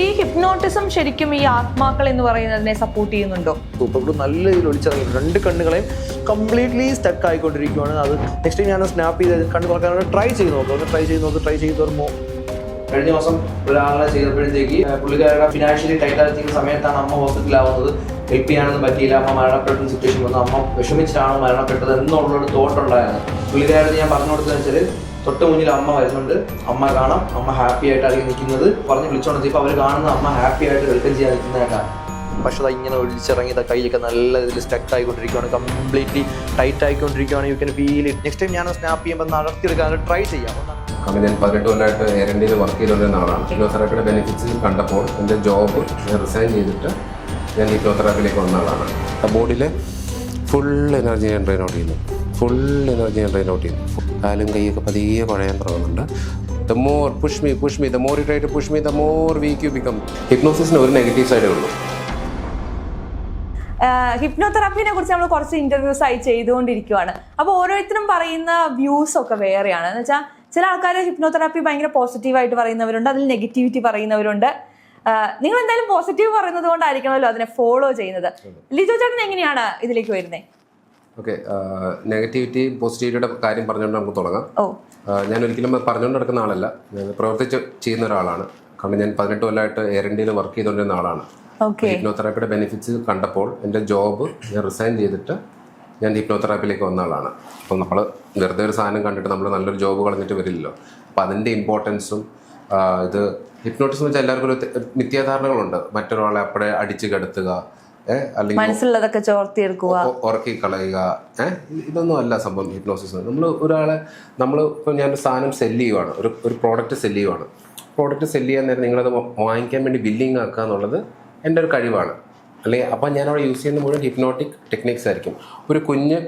ഈ ഹിപ്നോട്ടിസം ശരിക്കും ഈ ആത്മാക്കൾ എന്ന് പറയുന്നതിനെ സപ്പോർട്ട് ചെയ്യുന്നുണ്ടോ? സൂപ്പർ ഗ്ലൂ നല്ല രീതിയിൽ ഒളിച്ചിറങ്ങി. രണ്ട് കണ്ണുകളെയും കംപ്ലീറ്റ്ലി സ്റ്റക്ക് ആയിക്കൊണ്ടിരിക്കുകയാണ് അത് നെക്സ്റ്റ് ഞാൻ സ്നാപ്പ് ചെയ്ത് കണ്ണു തുറക്കാനാണ് ട്രൈ ചെയ്ത് നോക്കുക ട്രൈ ചെയ്ത് നോക്കുക ട്രൈ ചെയ്ത് വരുമ്പോൾ കഴിഞ്ഞ ദിവസം ഒരാളെ ചെയ്തപ്പോഴത്തേക്ക് പുള്ളിക്കാരുടെ ഫിനാൻഷ്യലി ടൈറ്റ് ആയിരിക്കുന്ന സമയത്താണ് അമ്മ ഹോസ്പിറ്റലാവുന്നത് ഹെൽപ്പ് ചെയ്യാനൊന്നും പറ്റിയില്ല. അമ്മ മരണപ്പെട്ട സിറ്റുവേഷൻ വന്നു. അമ്മ വിഷമിച്ചിട്ടാണ് മരണപ്പെട്ടത് എന്നുള്ളൊരു തോട്ട് ഉണ്ടായിരുന്നു പുള്ളിക്കാരുടെ ഞാൻ പറഞ്ഞു കൊടുത്തതെന്ന് വെച്ചാൽ തൊട്ട് മുന്നിൽ അമ്മ വരുന്നുണ്ട്. അമ്മ കാണാം. അമ്മ ഹാപ്പി ആയിട്ട് അല്ലെങ്കിൽ നിൽക്കുന്നത്. പറഞ്ഞ് വിളിച്ചോണ്ട് ഇപ്പോൾ അവർ കാണുന്ന അമ്മ ഹാപ്പി ആയിട്ട് വെൽക്കം ചെയ്യാൻ നിൽക്കുന്നതായിട്ടാണ് പക്ഷെ അത് ഇങ്ങനെ ഒഴിച്ചിറങ്ങി ഇതാ കൈയൊക്കെ നല്ല ഇതിൽ സ്റ്റക്ക് ആയിക്കൊണ്ടിരിക്കുകയാണ് കംപ്ലീറ്റ്ലി ടൈറ്റ് ആയിക്കൊണ്ടിരിക്കുകയാണ് you can feel it next time ഞാൻ സ്നാപ്പ് ചെയ്യുമ്പോൾ നടത്തിയെടുക്കാൻ ട്രൈ ചെയ്യാം. അങ്ങനെ ഞാൻ പതിനെട്ട് കൊല്ലമായിട്ട് എയർ ഇന്ത്യയിൽ വർക്ക് ചെയ്തുകൊണ്ടിരുന്ന ആളാണ്. ബെനിഫിറ്റ്സ് കണ്ടപ്പോൾ എന്റെ ജോബ് റിസൈൻ ചെയ്തിട്ട് ഞാൻ ഹിപ്നോതെറാപ്പിയിലേക്ക് വന്ന ആളാണ്. ആ ബോഡിയിലെ ഫുൾ എനർജി ഞാൻ ഡ്രെയിൻ ഔട്ട് ചെയ്യുന്നു. ഫുൾ എനർജി ഞാൻ ഡ്രെയിൻ ഔട്ട് ചെയ്യുന്നു. കാലും കൈയൊക്കെ പതിയെ പഴയാൻ തുടങ്ങുന്നുണ്ട് the more push me push me the more you try to push me the more weak you become ഹിപ്നോസിസിന് ഒരു നെഗറ്റീവ് സൈഡേ ഉള്ളൂ. ഹിപ്നോതെറാപ്പിനെ കുറിച്ച് നമ്മൾ കുറച്ച് ഇന്റർവ്യൂസ് ആയി ചെയ്തുകൊണ്ടിരിക്കുവാണ്. അപ്പോൾ ഓരോരുത്തരും പറയുന്ന വ്യൂസ് ഒക്കെ വേറെയാണ്. എന്ന് വെച്ചാൽ ചില ആൾക്കാർ ഹിപ്നോതെറാപ്പി ഭയങ്കര പോസിറ്റീവായിട്ട് പറയുന്നവരുണ്ട് അതിൽ നെഗറ്റിവിറ്റി പറയുന്നവരുണ്ട്. നിങ്ങൾ എന്തായാലും പോസിറ്റീവ് പറയുന്നത് കൊണ്ടായിരിക്കണമല്ലോ അതിനെ ഫോളോ ചെയ്യുന്നത്. ലിജോ ചേട്ടൻ എങ്ങനെയാണ് ഇതിലേക്ക് വരുന്നത് ഓക്കെ നെഗറ്റിവിറ്റി പോസിറ്റിവിറ്റിയുടെ കാര്യം പറഞ്ഞുകൊണ്ട് നമുക്ക് തുടങ്ങാം. ഞാൻ ഒരിക്കലും പറഞ്ഞുകൊണ്ട് നടക്കുന്ന ആളല്ല. ഞാൻ പ്രവർത്തിച്ച് ചെയ്യുന്ന ഒരാളാണ്. കാരണം ഞാൻ പതിനെട്ട് കൊല്ലമായിട്ട് എയർ ഇന്ത്യയിൽ വർക്ക് ചെയ്തുകൊണ്ടിരുന്ന ആളാണ്. ഹിപ്നോതെറാപ്പിയുടെ ബെനിഫിറ്റ്സ് കണ്ടപ്പോൾ എന്റെ ജോബ് ഞാൻ റിസൈൻ ചെയ്തിട്ട് ഞാൻ ഹിപ്നോതെറാപ്പിയിലേക്ക് വന്ന ആളാണ്. അപ്പോൾ നമ്മൾ വെറുതെ ഒരു സാധനം കണ്ടിട്ട് നമ്മൾ നല്ലൊരു ജോബ് കളഞ്ഞിട്ട് വരില്ലല്ലോ. അപ്പോൾ അതിന്റെ ഇമ്പോർട്ടൻസും ഇത് ഹിപ്നോട്ടിസം എന്ന് വെച്ചാൽ എല്ലാവർക്കും ഒരു മിഥ്യാധാരണകളുണ്ട് മറ്റൊരാളെ അപ്പടെ അടിച്ച് കിടത്തുക അല്ലെങ്കിൽ മനസ്സിലുള്ളതൊക്കെ ചോർത്തിയെടുക്കുക. ഉറക്കി കളയുക ഏഹ് ഇതൊന്നും അല്ല സംഭവം ഹിപ്നോസിസ് നമ്മൾ ഒരാളെ നമ്മൾ ഇപ്പോൾ ഞാൻ സാധനം സെല്ല് ചെയ്യുവാണ്. ഒരു ഒരു പ്രോഡക്റ്റ് സെല്ല് ചെയ്യുവാണ്. പ്രോഡക്റ്റ് സെല്ല് ചെയ്യാൻ നേരം നിങ്ങളത് വാങ്ങിക്കാൻ വേണ്ടി ബില്ലിങ് ആക്കുക എന്നുള്ളത് എന്റെ ഒരു കഴിവാണ്. അല്ലെങ്കിൽ അപ്പം ഞാൻ അവിടെ യൂസ് ചെയ്യുന്ന മുഴുവൻ ഹിപ്നോട്ടിക് ടെക്നിക്സ് ആയിരിക്കും. ഒരു കുഞ്ഞ്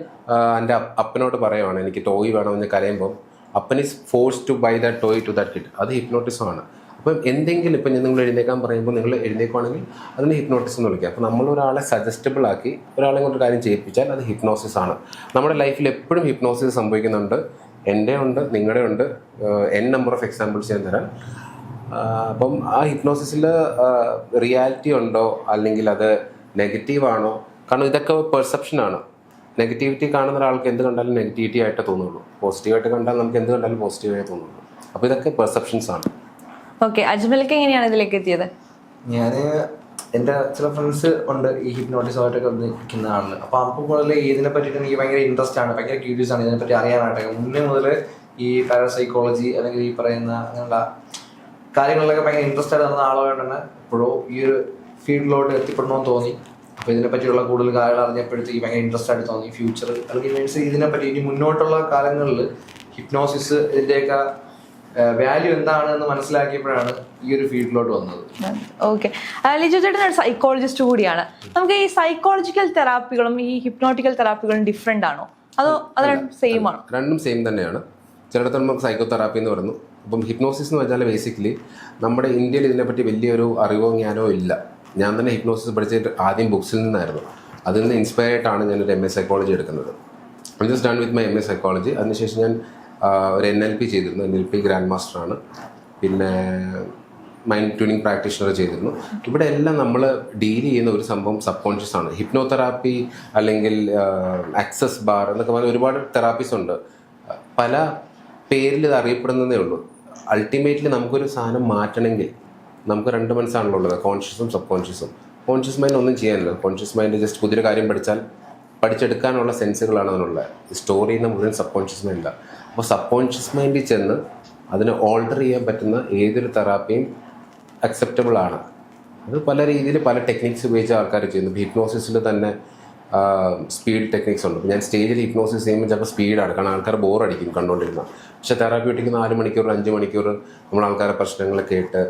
എന്റെ അപ്പനോട് പറയുവാണ് എനിക്ക് ടോയ് വേണമെന്ന് കരയുമ്പോൾ അപ്പൻ is force to buy the toy to that kid അത് ഹിപ്നോട്ടിസം ആണ്. അപ്പം എന്തെങ്കിലും ഇപ്പം നിങ്ങൾ എഴുന്നേക്കാൻ പറയുമ്പോൾ നിങ്ങൾ എഴുന്നേക്കുവാണെങ്കിൽ അതിന് ഹിപ്നോട്ടിസം എന്ന് വിളിക്കുക അപ്പോൾ നമ്മൾ ഒരാളെ സജസ്റ്റബിൾ ആക്കി ഒരാളെ കൊണ്ട് കാര്യം ചെയ്യിപ്പിച്ചാൽ അത് ഹിപ്നോസിസ് ആണ്. നമ്മുടെ ലൈഫിൽ എപ്പോഴും ഹിപ്നോസിസ് സംഭവിക്കുന്നുണ്ട്. എന്റെ ഉണ്ട് നിങ്ങളുടെ ഉണ്ട്. എൻ നമ്പർ ഓഫ് എക്സാമ്പിൾസ് ഞാൻ തരാം. അപ്പം ആ ഹിപ്നോസിസിൽ റിയാലിറ്റി ഉണ്ടോ? അല്ലെങ്കിൽ അത് നെഗറ്റീവാണോ കാരണം ഇതൊക്കെ പെർസെപ്ഷൻ ആണ്. നെഗറ്റിവിറ്റി കാണുന്ന ഒരാൾക്ക് എന്ത് കണ്ടാലും നെഗറ്റിവിറ്റി ആയിട്ട് തോന്നുള്ളൂ. പോസിറ്റീവായിട്ട് കണ്ടാൽ നമുക്ക് എന്ത് കണ്ടാലും പോസിറ്റീവായി തോന്നുള്ളൂ. അപ്പോൾ ഇതൊക്കെ പെർസെപ്ഷൻസ് ആണ്. ഓക്കെ അജ്മലിക്ക് എങ്ങനെയാണ് ഇതിലേക്ക് എത്തിയത്? ഞാൻ എന്റെ ചില ഫ്രണ്ട്സ് ഉണ്ട് ഈ ഹിപ്നോട്ടിസമായിട്ടൊക്കെ നിൽക്കുന്ന ആളിൽ അപ്പോൾ അപ്പോൾ കൂടുതൽ ഇതിനെ പറ്റിയിട്ട് എനിക്ക് ഭയങ്കര ഇൻട്രസ്റ്റ് ആണ്. ഭയങ്കര ക്യൂരിയസ് ആണ് ഇതിനെപ്പറ്റി അറിയാനായിട്ടൊക്കെ മുന്നേ മുതൽ ഈ പാരസൈക്കോളജി അല്ലെങ്കിൽ ഈ പറയുന്ന അങ്ങനെയുള്ള കാര്യങ്ങളിലൊക്കെ ഭയങ്കര ഇൻട്രസ്റ്റ് ആയിട്ട് നടന്ന ആളുകൾ തന്നെ ഇപ്പോഴും ഈ ഒരു ഫീൽഡിലോട്ട് എത്തിപ്പെടണമെന്ന് തോന്നി. അപ്പോൾ ഇതിനെ പറ്റിയുള്ള കൂടുതൽ കാര്യങ്ങൾ അറിഞ്ഞപ്പോഴത്തേക്ക് ഭയങ്കര ഇൻട്രസ്റ്റ് ആയിട്ട് തോന്നി. ഫ്യൂച്ചർ അല്ലെങ്കിൽ മീൻസ് ഇതിനെപ്പറ്റി ഇനി മുന്നോട്ടുള്ള കാലങ്ങളിൽ ഹിപ്നോസിസ് ഇതിന്റെയൊക്കെ വാല്യൂ എന്താണ് എന്ന് മനസ്സിലാക്കിയപ്പോഴാണ് ഈ ഒരു ഫീൽഡിലോട്ട് വന്നത്. ഓക്കെ ലിജു ചേട്ടൻ ഒരു സൈക്കോളജിസ്റ്റ് കൂടിയാണ്. നമുക്ക് ഈ സൈക്കോളജിക്കൽ തെറാപ്പികളും ഈ ഹിപ്നോട്ടിക്കൽ തെറാപ്പികളും ഡിഫറെന്റ് ആണോ? അതോ അത് രണ്ടും സെയിം ആണ്? രണ്ടും സെയിം തന്നെയാണ്. ചിലയിടത്ത് നമുക്ക് സൈക്കോ തെറാപ്പി എന്ന് പറയുന്നു. അപ്പം ഹിപ്നോസിസ് എന്ന് വെച്ചാൽ ബേസിക്കലി നമ്മുടെ ഇന്ത്യയിൽ ഇതിനെപ്പറ്റി വലിയൊരു അറിവോ ജ്ഞാനോ ഇല്ല. ഞാൻ തന്നെ ഹിപ്നോസിസ് പഠിച്ചിട്ട് ആദ്യം ബുക്സിൽ നിന്നായിരുന്നു. അതിൽ നിന്ന് ഇൻസ്പയർ ആയിട്ടാണ് ഞാനൊരു എം എ സൈക്കോളജി എടുക്കുന്നത്. I just done with my M A psychology അതിനുശേഷം ഞാൻ ഒരു എൻ എൽ പി ചെയ്തിരുന്നു. എൻ എൽ പി ഗ്രാൻഡ് മാസ്റ്ററാണ് പിന്നെ മൈൻഡ് ട്യൂണിങ് പ്രാക്ടീഷണർ ചെയ്തിരുന്നു. ഇവിടെ എല്ലാം നമ്മൾ ഡീൽ ചെയ്യുന്ന ഒരു സംഭവം സബ് കോൺഷ്യസ് ആണ്. ഹിപ്നോതെറാപ്പി അല്ലെങ്കിൽ ആക്സസ് ബാർ എന്നൊക്കെ പറഞ്ഞ ഒരുപാട് തെറാപ്പീസ് ഉണ്ട്. പല പേരിൽ ഇത് അറിയപ്പെടുന്നതേ ഉള്ളൂ. അൾട്ടിമേറ്റ്ലി നമുക്കൊരു സാധനം മാറ്റണമെങ്കിൽ നമുക്ക് രണ്ട് മനസ്സാണല്ലോ ഉള്ളത്. കോൺഷ്യസും സബ് കോൺഷ്യസും കോൺഷ്യസ് മൈൻഡ് ഒന്നും ചെയ്യാനില്ല. കോൺഷ്യസ് മൈൻഡ് ജസ്റ്റ് പുതിയൊരു കാര്യം പഠിച്ചാൽ പഠിച്ചെടുക്കാനുള്ള സെൻസുകളാണ് അതിനുള്ളത്. സ്റ്റോർ ചെയ്യുന്ന മുഴുവൻ സബ് കോൺഷ്യസ് മൈൻഡില്ല അപ്പോൾ സബ് കോൺഷ്യസ് മൈൻഡിൽ ചെന്ന് അതിനെ ഓൾട്ടർ ചെയ്യാൻ പറ്റുന്ന ഏതൊരു തെറാപ്പിയും അക്സെപ്റ്റബിൾ ആണ്. അത് പല രീതിയിൽ പല ടെക്നിക്സ് ഉപയോഗിച്ച ആൾക്കാർ ചെയ്യുന്നു. ഹിപ്നോസിസിൽ തന്നെ സ്പീഡ് ടെക്നിക്സ് ഉണ്ട്. ഞാൻ സ്റ്റേജിൽ ഹിപ്നോസിസ് ചെയ്യുമ്പോൾ ചിലപ്പോൾ സ്പീഡാണ് കാരണം ആൾക്കാർ ബോറടിക്കും കണ്ടുകൊണ്ടിരുന്ന തെറാപ്പി തെറാപ്യൂട്ടിക്ക് നാല് മണിക്കൂർ അഞ്ച് മണിക്കൂർ നമ്മൾ ആൾക്കാരുടെ പ്രശ്നങ്ങൾ കേട്ട്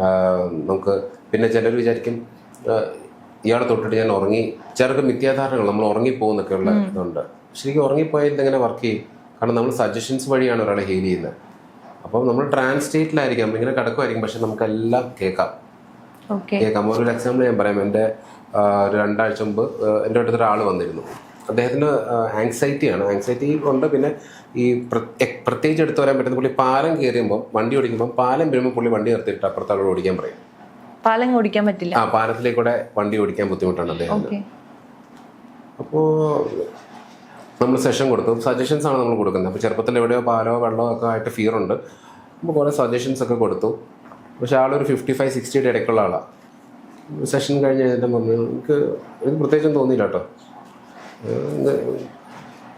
നമുക്ക് പിന്നെ ചിലർ വിചാരിക്കും ഇയാളെ തൊട്ടിട്ട് ഞാൻ ഉറങ്ങി ചിലർക്ക് മിഥ്യാധാരണകൾ നമ്മൾ ഉറങ്ങിപ്പോകുന്നൊക്കെ ഉള്ള ഇതുണ്ട്. ശരിക്കും ഉറങ്ങിപ്പോയാൽ ഇതെങ്ങനെ വർക്ക് ചെയ്യും? കാരണം നമ്മൾ സജഷൻസ് വഴിയാണ് ഒരാളെ ഹീൽ ചെയ്യുന്നത്. അപ്പം നമ്മൾ ട്രാൻസ് സ്റ്റേറ്റിലായിരിക്കാം ഇങ്ങനെ കിടക്കുമായിരിക്കും പക്ഷെ നമുക്കെല്ലാം കേൾക്കാം. കേൾക്കാം. ഒരു എക്സാമ്പിൾ ഞാൻ പറയാം. എന്റെ രണ്ടാഴ്ച മുമ്പ് എന്റെ അടുത്തൊരാൾ വന്നിരുന്നു. അദ്ദേഹത്തിന് ആങ്സൈറ്റിയാണ് ആങ്സൈറ്റി ഉണ്ട്. പിന്നെ ഈ പ്രത്യേകിച്ച് എടുത്തു വരാൻ പറ്റുന്ന പുള്ളി പാലം കയറിയുമ്പോൾ വണ്ടി ഓടിക്കുമ്പോൾ പാലം വരുമ്പോൾ പുള്ളി വണ്ടി നിർത്തിയിട്ട് അപ്പുറത്തോട് ഓടിക്കാൻ പറയും. പാലം ഓടിക്കാൻ പറ്റില്ല. ആ പാലത്തിലേക്കൂടെ വണ്ടി ഓടിക്കാൻ ബുദ്ധിമുട്ടാണ് അദ്ദേഹം അപ്പോൾ നമ്മൾ സെഷൻ കൊടുക്കും സജഷൻസ് ആണ് നമ്മൾ കൊടുക്കുന്നത്. അപ്പോൾ ചെറുപ്പത്തിൽ എവിടെയോ പാലോ വെള്ളമോ ഒക്കെ ആയിട്ട് ഫിയർ ഉണ്ട്. അപ്പോൾ കുറേ സജഷൻസ് ഒക്കെ കൊടുത്തു. പക്ഷെ ആളൊരു ഫിഫ്റ്റി ഫൈവ് സിക്സ്റ്റിയുടെ ഇടയ്ക്കുള്ള ആളാണ് സെഷൻ കഴിഞ്ഞ് കഴിഞ്ഞിട്ട് പറഞ്ഞു എനിക്ക് എനിക്ക് പ്രത്യേകിച്ചും തോന്നിയില്ല കേട്ടോ.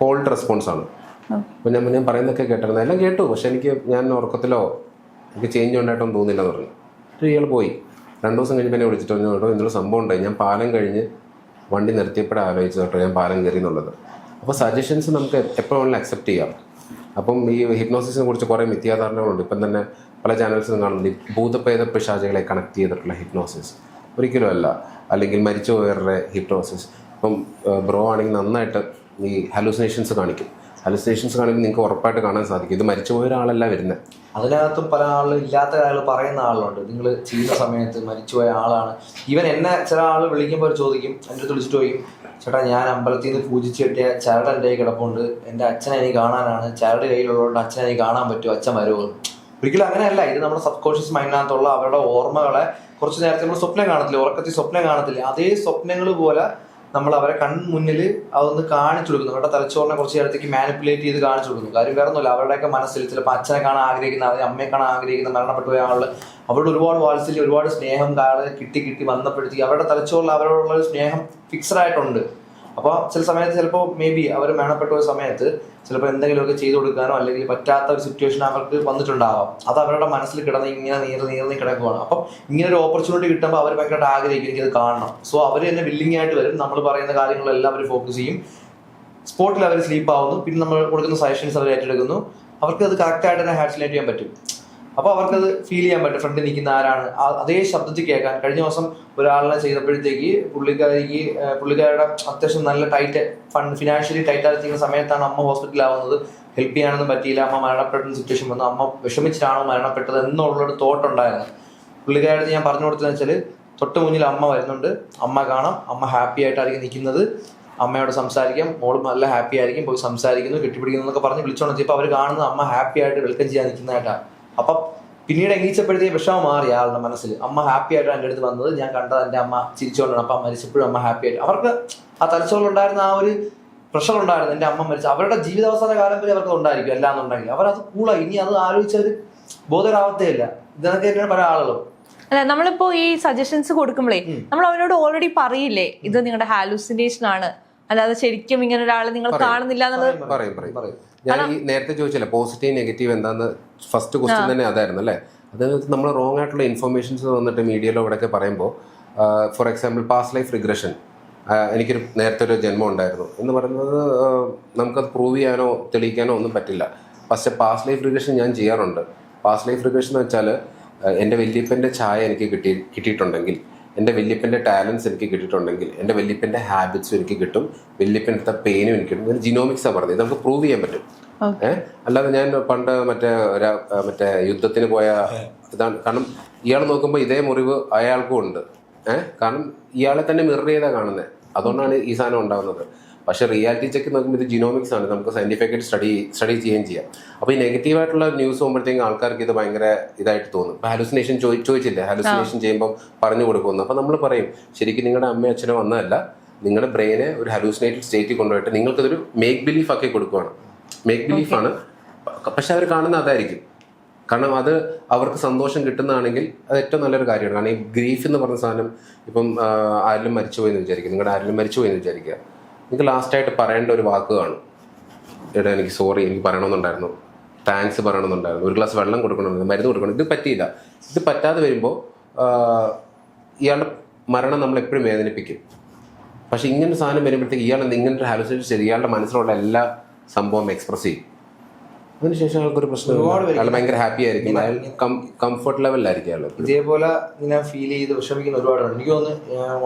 കോൾഡ് റെസ്പോൺസ് ആണ്. അപ്പോൾ ഞാൻ ഞാൻ പറയുന്നൊക്കെ കേട്ടിരുന്നു. എല്ലാം കേട്ടു. പക്ഷെ എനിക്ക് ഞാൻ ഉറക്കത്തിലോ എനിക്ക് ചേഞ്ച് ഉണ്ടായിട്ടൊന്നും തോന്നില്ല എന്ന് പറഞ്ഞു ഇയാൾ പോയി. രണ്ട് ദിവസം കഴിഞ്ഞ് പിന്നെ വിളിച്ചിട്ട് പറഞ്ഞു കേട്ടോ എന്തൊരു സംഭവം ഉണ്ടായി? ഞാൻ പാലം കഴിഞ്ഞ് വണ്ടി നിർത്തിയപ്പോഴേ ആലോചിച്ചു കേട്ടോ ഞാൻ പാലം കയറി എന്നുള്ളത്. അപ്പോൾ സജഷൻസ് നമുക്ക് എപ്പോൾ വേണമെങ്കിലും അക്സെപ്റ്റ് ചെയ്യാം. അപ്പം ഈ ഹിപ്നോസിസിനെ കുറിച്ച് കുറേ മിഥ്യാധാരണകളുണ്ട്. ഇപ്പം തന്നെ പല ചാനൽസും കാണുന്നുണ്ട്. ഭൂതപ്രേത പിശാചുകളെ കണക്ട് ചെയ്തിട്ടുള്ള ഹിപ്നോസിസ് ഒരിക്കലും അല്ല. അല്ലെങ്കിൽ മരിച്ചുപോയവരുടെ ഹിപ്നോസിസ് ഇപ്പം ബ്രോ ആണെങ്കിൽ നന്നായിട്ട് ഈ ഹലൂസിനേഷൻസ് കാണിക്കും. ഹലൂസിനേഷൻസ് കാണിക്കുമ്പോൾ നിങ്ങൾക്ക് ഉറപ്പായിട്ട് കാണാൻ സാധിക്കും. ഇത് മരിച്ചുപോയ ഒരാളല്ല വരുന്നത് അതിനകത്തും പല ആളുകളും ഇല്ലാത്ത ആളുകൾ പറയുന്ന ആളുണ്ട്. നിങ്ങൾ ചെയ്യുന്ന സമയത്ത് മരിച്ചുപോയ ആളാണ്. ഇവൻ എന്നെ ചില ആൾ വിളിക്കുമ്പോൾ ചോദിക്കും എന്റെ അടുത്ത് വിളിച്ചിട്ട് ചോദിക്കും ചേട്ടാ ഞാൻ അമ്പലത്തിൽ നിന്ന് പൂജിച്ച് കിട്ടിയ ചരട് എന്റെ കൈ കിടപ്പുണ്ട്. എന്റെ അച്ഛനെ എനിക്ക് കാണാനാണ്. ചരട് കയ്യിലുള്ളതുകൊണ്ട് അച്ഛനെ എനിക്ക് കാണാൻ പറ്റുമോ? അച്ഛൻ വരുമോ? ഒരിക്കലും അങ്ങനെയല്ല. ഇത് നമ്മുടെ സബ് കോൺഷ്യസ് മൈൻഡിനകത്തുള്ള അവരുടെ ഓർമ്മകളെ കുറച്ച് നേരത്തെ നമ്മൾ സ്വപ്നം കാണത്തില്ല. ഉറക്കത്തിൽ സ്വപ്നം കാണത്തില്ല. അതേ സ്വപ്നങ്ങൾ പോലെ നമ്മൾ അവരെ കൺമുന്നിൽ അതൊന്ന് കാണിച്ചു കൊടുക്കുന്നു. അവരുടെ തലച്ചോറിനെ കുറച്ച് നേരത്തേക്ക് മാനിപ്പുലേറ്റ് ചെയ്ത് കാണിച്ചു കൊടുക്കുന്നു. കാര്യം വേറെ ഒന്നുമില്ല അവരുടെയൊക്കെ മനസ്സിൽ ചിലപ്പോൾ അച്ഛനെ കാണാൻ ആഗ്രഹിക്കുന്ന അവരെ അമ്മയെ കാണാൻ ആഗ്രഹിക്കുന്ന മരണപ്പെട്ടു പോയ അവരോട് ഒരുപാട് വാത്സല്യം ഒരുപാട് സ്നേഹം കാളെ കിട്ടി കിട്ടി വന്നപ്പെടുത്തി അവരുടെ തലച്ചോറിൽ അവരോടുള്ള ഒരു സ്നേഹം ഫിക്സഡ് ആയിട്ടുണ്ട്. അപ്പോൾ ചില സമയത്ത് ചിലപ്പോൾ മേ ബി അവർ മരണപ്പെട്ട സമയത്ത് ചിലപ്പോൾ എന്തെങ്കിലുമൊക്കെ ചെയ്തു കൊടുക്കാനോ അല്ലെങ്കിൽ പറ്റാത്ത ഒരു സിറ്റുവേഷൻ അവർക്ക് വന്നിട്ടുണ്ടാവാം. അത് അവരുടെ മനസ്സിൽ കിടന്ന് ഇങ്ങനെ നീർ നീർന്ന് കിടക്കുവാണ്. അപ്പം ഇങ്ങനെ ഒരു ഓപ്പർച്യൂണിറ്റി കിട്ടുമ്പോൾ അവർ ഭയങ്കരമായിട്ട് ആഗ്രഹിക്കും എനിക്കത് കാണണം. സോ അവർ തന്നെ വില്ലിംഗ് ആയിട്ട് വരും. നമ്മൾ പറയുന്ന കാര്യങ്ങളെല്ലാം അവർ ഫോക്കസ് ചെയ്യും. സ്പോട്ടിൽ അവർ സ്ലീപ്പ് ആവുന്നു. പിന്നെ നമ്മൾ കൊടുക്കുന്ന സജഷൻസ് അവർ ഏറ്റെടുക്കുന്നു. അവർക്ക് അത് കറക്റ്റായിട്ട് തന്നെ ഹാൻഡിലേറ്റ് ചെയ്യാൻ പറ്റും. അപ്പോൾ അവർക്കത് ഫീൽ ചെയ്യാൻ പറ്റും. ഫ്രണ്ടിൽ നിൽക്കുന്ന ആരാണ്? അതേ ശബ്ദത്തിൽ കേൾക്കാൻ. കഴിഞ്ഞ ദിവസം ഒരാളിനെ ചെയ്തപ്പോഴത്തേക്ക് പുള്ളിക്കാരിക്ക് പുള്ളിക്കാരുടെ അത്യാവശ്യം നല്ല ടൈറ്റ് ഫണ്ട് ഫിനാൻഷ്യലി ടൈറ്റ് ആയിരിക്കുന്ന സമയത്താണ് അമ്മ ഹോസ്പിറ്റലാവുന്നത് ഹെൽപ്പ് ചെയ്യാനൊന്നും പറ്റിയില്ല. അമ്മ മരണപ്പെട്ട സിറ്റുവേഷൻ വന്നു. അമ്മ വിഷമിച്ചിട്ടാണോ മരണപ്പെട്ടത് എന്നുള്ളൊരു തോട്ട് ഉണ്ടായിരുന്നു പുള്ളിക്കാരുടെ ഞാൻ പറഞ്ഞു കൊടുത്തതെന്ന് വെച്ചാൽ തൊട്ട് മുന്നിൽ അമ്മ വരുന്നുണ്ട്. അമ്മ കാണാം. അമ്മ ഹാപ്പി ആയിട്ടായിരിക്കും നിൽക്കുന്നത്. അമ്മയോട് സംസാരിക്കാം. മോളും നല്ല ഹാപ്പി ആയിരിക്കും. പോയി സംസാരിക്കുന്നു. കെട്ടിപ്പിടിക്കുന്നു എന്നൊക്കെ പറഞ്ഞ് വിളിച്ചോണ്ട് ഇപ്പോൾ അവർ കാണുന്നത് അമ്മ ഹാപ്പി ആയിട്ട് വെൽക്കം ചെയ്യാൻ നിൽക്കുന്നതായിട്ടാണ് അപ്പം പിന്നീട് എങ്ങീച്ചപ്പോഴത്തേക്ക് വിഷമം മാറി ആളുടെ മനസ്സിൽ. അമ്മ ഹാപ്പി ആയിട്ട് എന്റെ അടുത്ത് വന്നത്. ഞാൻ കണ്ടത് എന്റെ അമ്മ ചിരിച്ചുകൊണ്ടാണ്. അപ്പം മരിച്ചപ്പോഴും അമ്മ ഹാപ്പി ആയിട്ട്. അവർക്ക് ആ തലച്ചോറിലുണ്ടായിരുന്ന ആ ഒരു പ്രഷർ ഉണ്ടായിരുന്നു. എന്റെ അമ്മ മരിച്ചു. അവരുടെ ജീവിതാവസാന കാലം വരെ അവർക്ക് ഉണ്ടായിരിക്കും അല്ല എന്നുണ്ടെങ്കിൽ അവരത് കൂളായി ഇനി അത് ആലോചിച്ചവർ ബോധരാവത്തേ ഇല്ല ഇതൊക്കെ തന്നെയാണ് പല ആളുകളും. അല്ല നമ്മളിപ്പോ ഈ സജഷൻസ് കൊടുക്കുമ്പോഴേ നമ്മൾ അവരോട് ഓൾറെഡി പറയില്ലേ? ഇത് നിങ്ങളുടെ ഹാലൂസിനേഷൻ ആണ്. അല്ലാതെ ശരിക്കും ഇങ്ങനെ ഒരാളെ നിങ്ങൾ കാണുന്നില്ല എന്നുള്ളത്? പറയും. പറയും പറയും. ഞാൻ ഈ നേരത്തെ ചോദിച്ചില്ല പോസിറ്റീവ് നെഗറ്റീവ് എന്താന്ന് ഫസ്റ്റ് ക്വസ്റ്റ്യൻ തന്നെ അതായിരുന്നു അല്ലേ? അത് നമ്മൾ റോങ് ആയിട്ടുള്ള ഇൻഫർമേഷൻസ് വന്നിട്ട് മീഡിയയിലോ ഇവിടെയൊക്കെ പറയുമ്പോൾ for example past life regression എനിക്കൊരു നേരത്തെ ഒരു ജന്മം ഉണ്ടായിരുന്നു. എന്ന് പറയുന്നത് നമുക്കത് പ്രൂവ് ചെയ്യാനോ തെളിയിക്കാനോ ഒന്നും പറ്റില്ല. പക്ഷെ പാസ് ലൈഫ് റിഗ്രഷൻ ഞാൻ ചെയ്യാറുണ്ട്. പാസ് ലൈഫ് റിഗ്രഷൻ എന്ന് വെച്ചാൽ എന്റെ വല്യപ്പന്റെ ചായ എനിക്ക് കിട്ടി കിട്ടിയിട്ടുണ്ടെങ്കിൽ എന്റെ വല്യപ്പന്റെ ടാലൻസ് എനിക്ക് കിട്ടിയിട്ടുണ്ടെങ്കിൽ എന്റെ വല്യപ്പന്റെ ഹാബിറ്റ്സും എനിക്ക് കിട്ടും വല്യപ്പന്റെ പെയിനും എനിക്ക് കിട്ടും. ജിനോമിക്സ് ജിനോമിക്സാണ് പറഞ്ഞത്. നമുക്ക് പ്രൂവ് ചെയ്യാൻ പറ്റും. Okay. ഏഹ്? അല്ലാതെ ഞാൻ പണ്ട് മറ്റേ ഒരു- മറ്റേ യുദ്ധത്തിന് പോയ ഇതാണ്. കാരണം ഇയാൾ നോക്കുമ്പോൾ ഇതേ മുറിവ് അയാൾക്കും ഉണ്ട്. ഏഹ്? കാരണം ഇയാളെ തന്നെ മിറർ ചെയ്താണ് കാണുന്നത് അതുകൊണ്ടാണ് ഈ സാധനം ഉണ്ടാകുന്നത് പക്ഷേ റിയാലിറ്റി ചെക്ക് നോക്കുമ്പോൾ ഇത് ജിനോമിക്സ് ആണ്. നമുക്ക് സയന്റിഫിക് ആയിട്ട് സ്റ്റഡി സ്റ്റഡി ചെയ്യുകയും ചെയ്യാം. അപ്പോൾ ഈ നെഗറ്റീവായിട്ടുള്ള ന്യൂസ് പോകുമ്പോഴത്തേക്കും ആൾക്കാർക്ക് ഇത് ഭയങ്കര ഇതായിട്ട് തോന്നും. ഇപ്പോൾ ചോദി ചോദിച്ചില്ലേ? ഹാലുസിനേഷൻ ചെയ്യുമ്പോൾ പറഞ്ഞു കൊടുക്കുന്നു അപ്പോൾ നമ്മൾ പറയും ശരിക്കും നിങ്ങളുടെ അമ്മയും അച്ഛനോ വന്നതല്ല. നിങ്ങളുടെ ബ്രെയിനെ ഒരു ഹലൂസിനേറ്റഡ് സ്റ്റേറ്റിൽ കൊണ്ടുപോയിട്ട് നിങ്ങൾക്കതൊരു മേക്ക് ബിലീഫ് ആക്കി കൊടുക്കുകയാണ് മേക്ക് ബിലീഫാണ് പക്ഷെ അവർ കാണുന്ന അതായിരിക്കും. കാരണം അത് അവർക്ക് സന്തോഷം കിട്ടുന്നതാണെങ്കിൽ അത് ഏറ്റവും നല്ലൊരു കാര്യമാണ്. കാരണം ഈ ഗ്രീഫ് എന്ന് പറഞ്ഞ സാധനം ഇപ്പം ആരെങ്കിലും മരിച്ചുപോയെന്ന് വിചാരിക്കുക നിങ്ങളുടെ ആരെങ്കിലും മരിച്ചുപോയെന്ന് വിചാരിക്കുക. നിങ്ങൾക്ക് ലാസ്റ്റായിട്ട് പറയേണ്ട ഒരു വാക്ക് കാണും. എടാ എനിക്ക് സോറി എനിക്ക് പറയണമെന്നുണ്ടായിരുന്നു. താങ്ക്സ് പറയണമെന്നുണ്ടായിരുന്നു. ഒരു ഗ്ലാസ് വെള്ളം കൊടുക്കണമെന്ന് മരുന്ന് കൊടുക്കണം ഇത് പറ്റിയില്ല. ഇത് പറ്റാതെ വരുമ്പോൾ ഇയാളുടെ മരണം നമ്മൾ എപ്പോഴും വേദനിപ്പിക്കും. പക്ഷെ ഇങ്ങനെ സാധനം വരുമ്പോഴത്തേക്ക് ഇയാൾ ഇങ്ങനത്തെ ഹാലുസിനേഷൻ ചെയ്ത് ഇയാളുടെ മനസ്സിലുള്ള എല്ലാ സംഭവം എക്സ്പ്രസ് ചെയ്യും. അതിനുശേഷം ഒരു പ്രശ്നം ഒരുപാട് പേര് അയാൾ ഭയങ്കര ഹാപ്പി ആയിരിക്കും. അയാൾ കംഫർട്ട് ലെവലിലായിരിക്കും അയാൾ ഇതേപോലെ ഇങ്ങനെ ഫീൽ ചെയ്ത് വിഷമിക്കുന്ന ഒരുപാടുണ്ട്. എനിക്ക് ഒന്ന്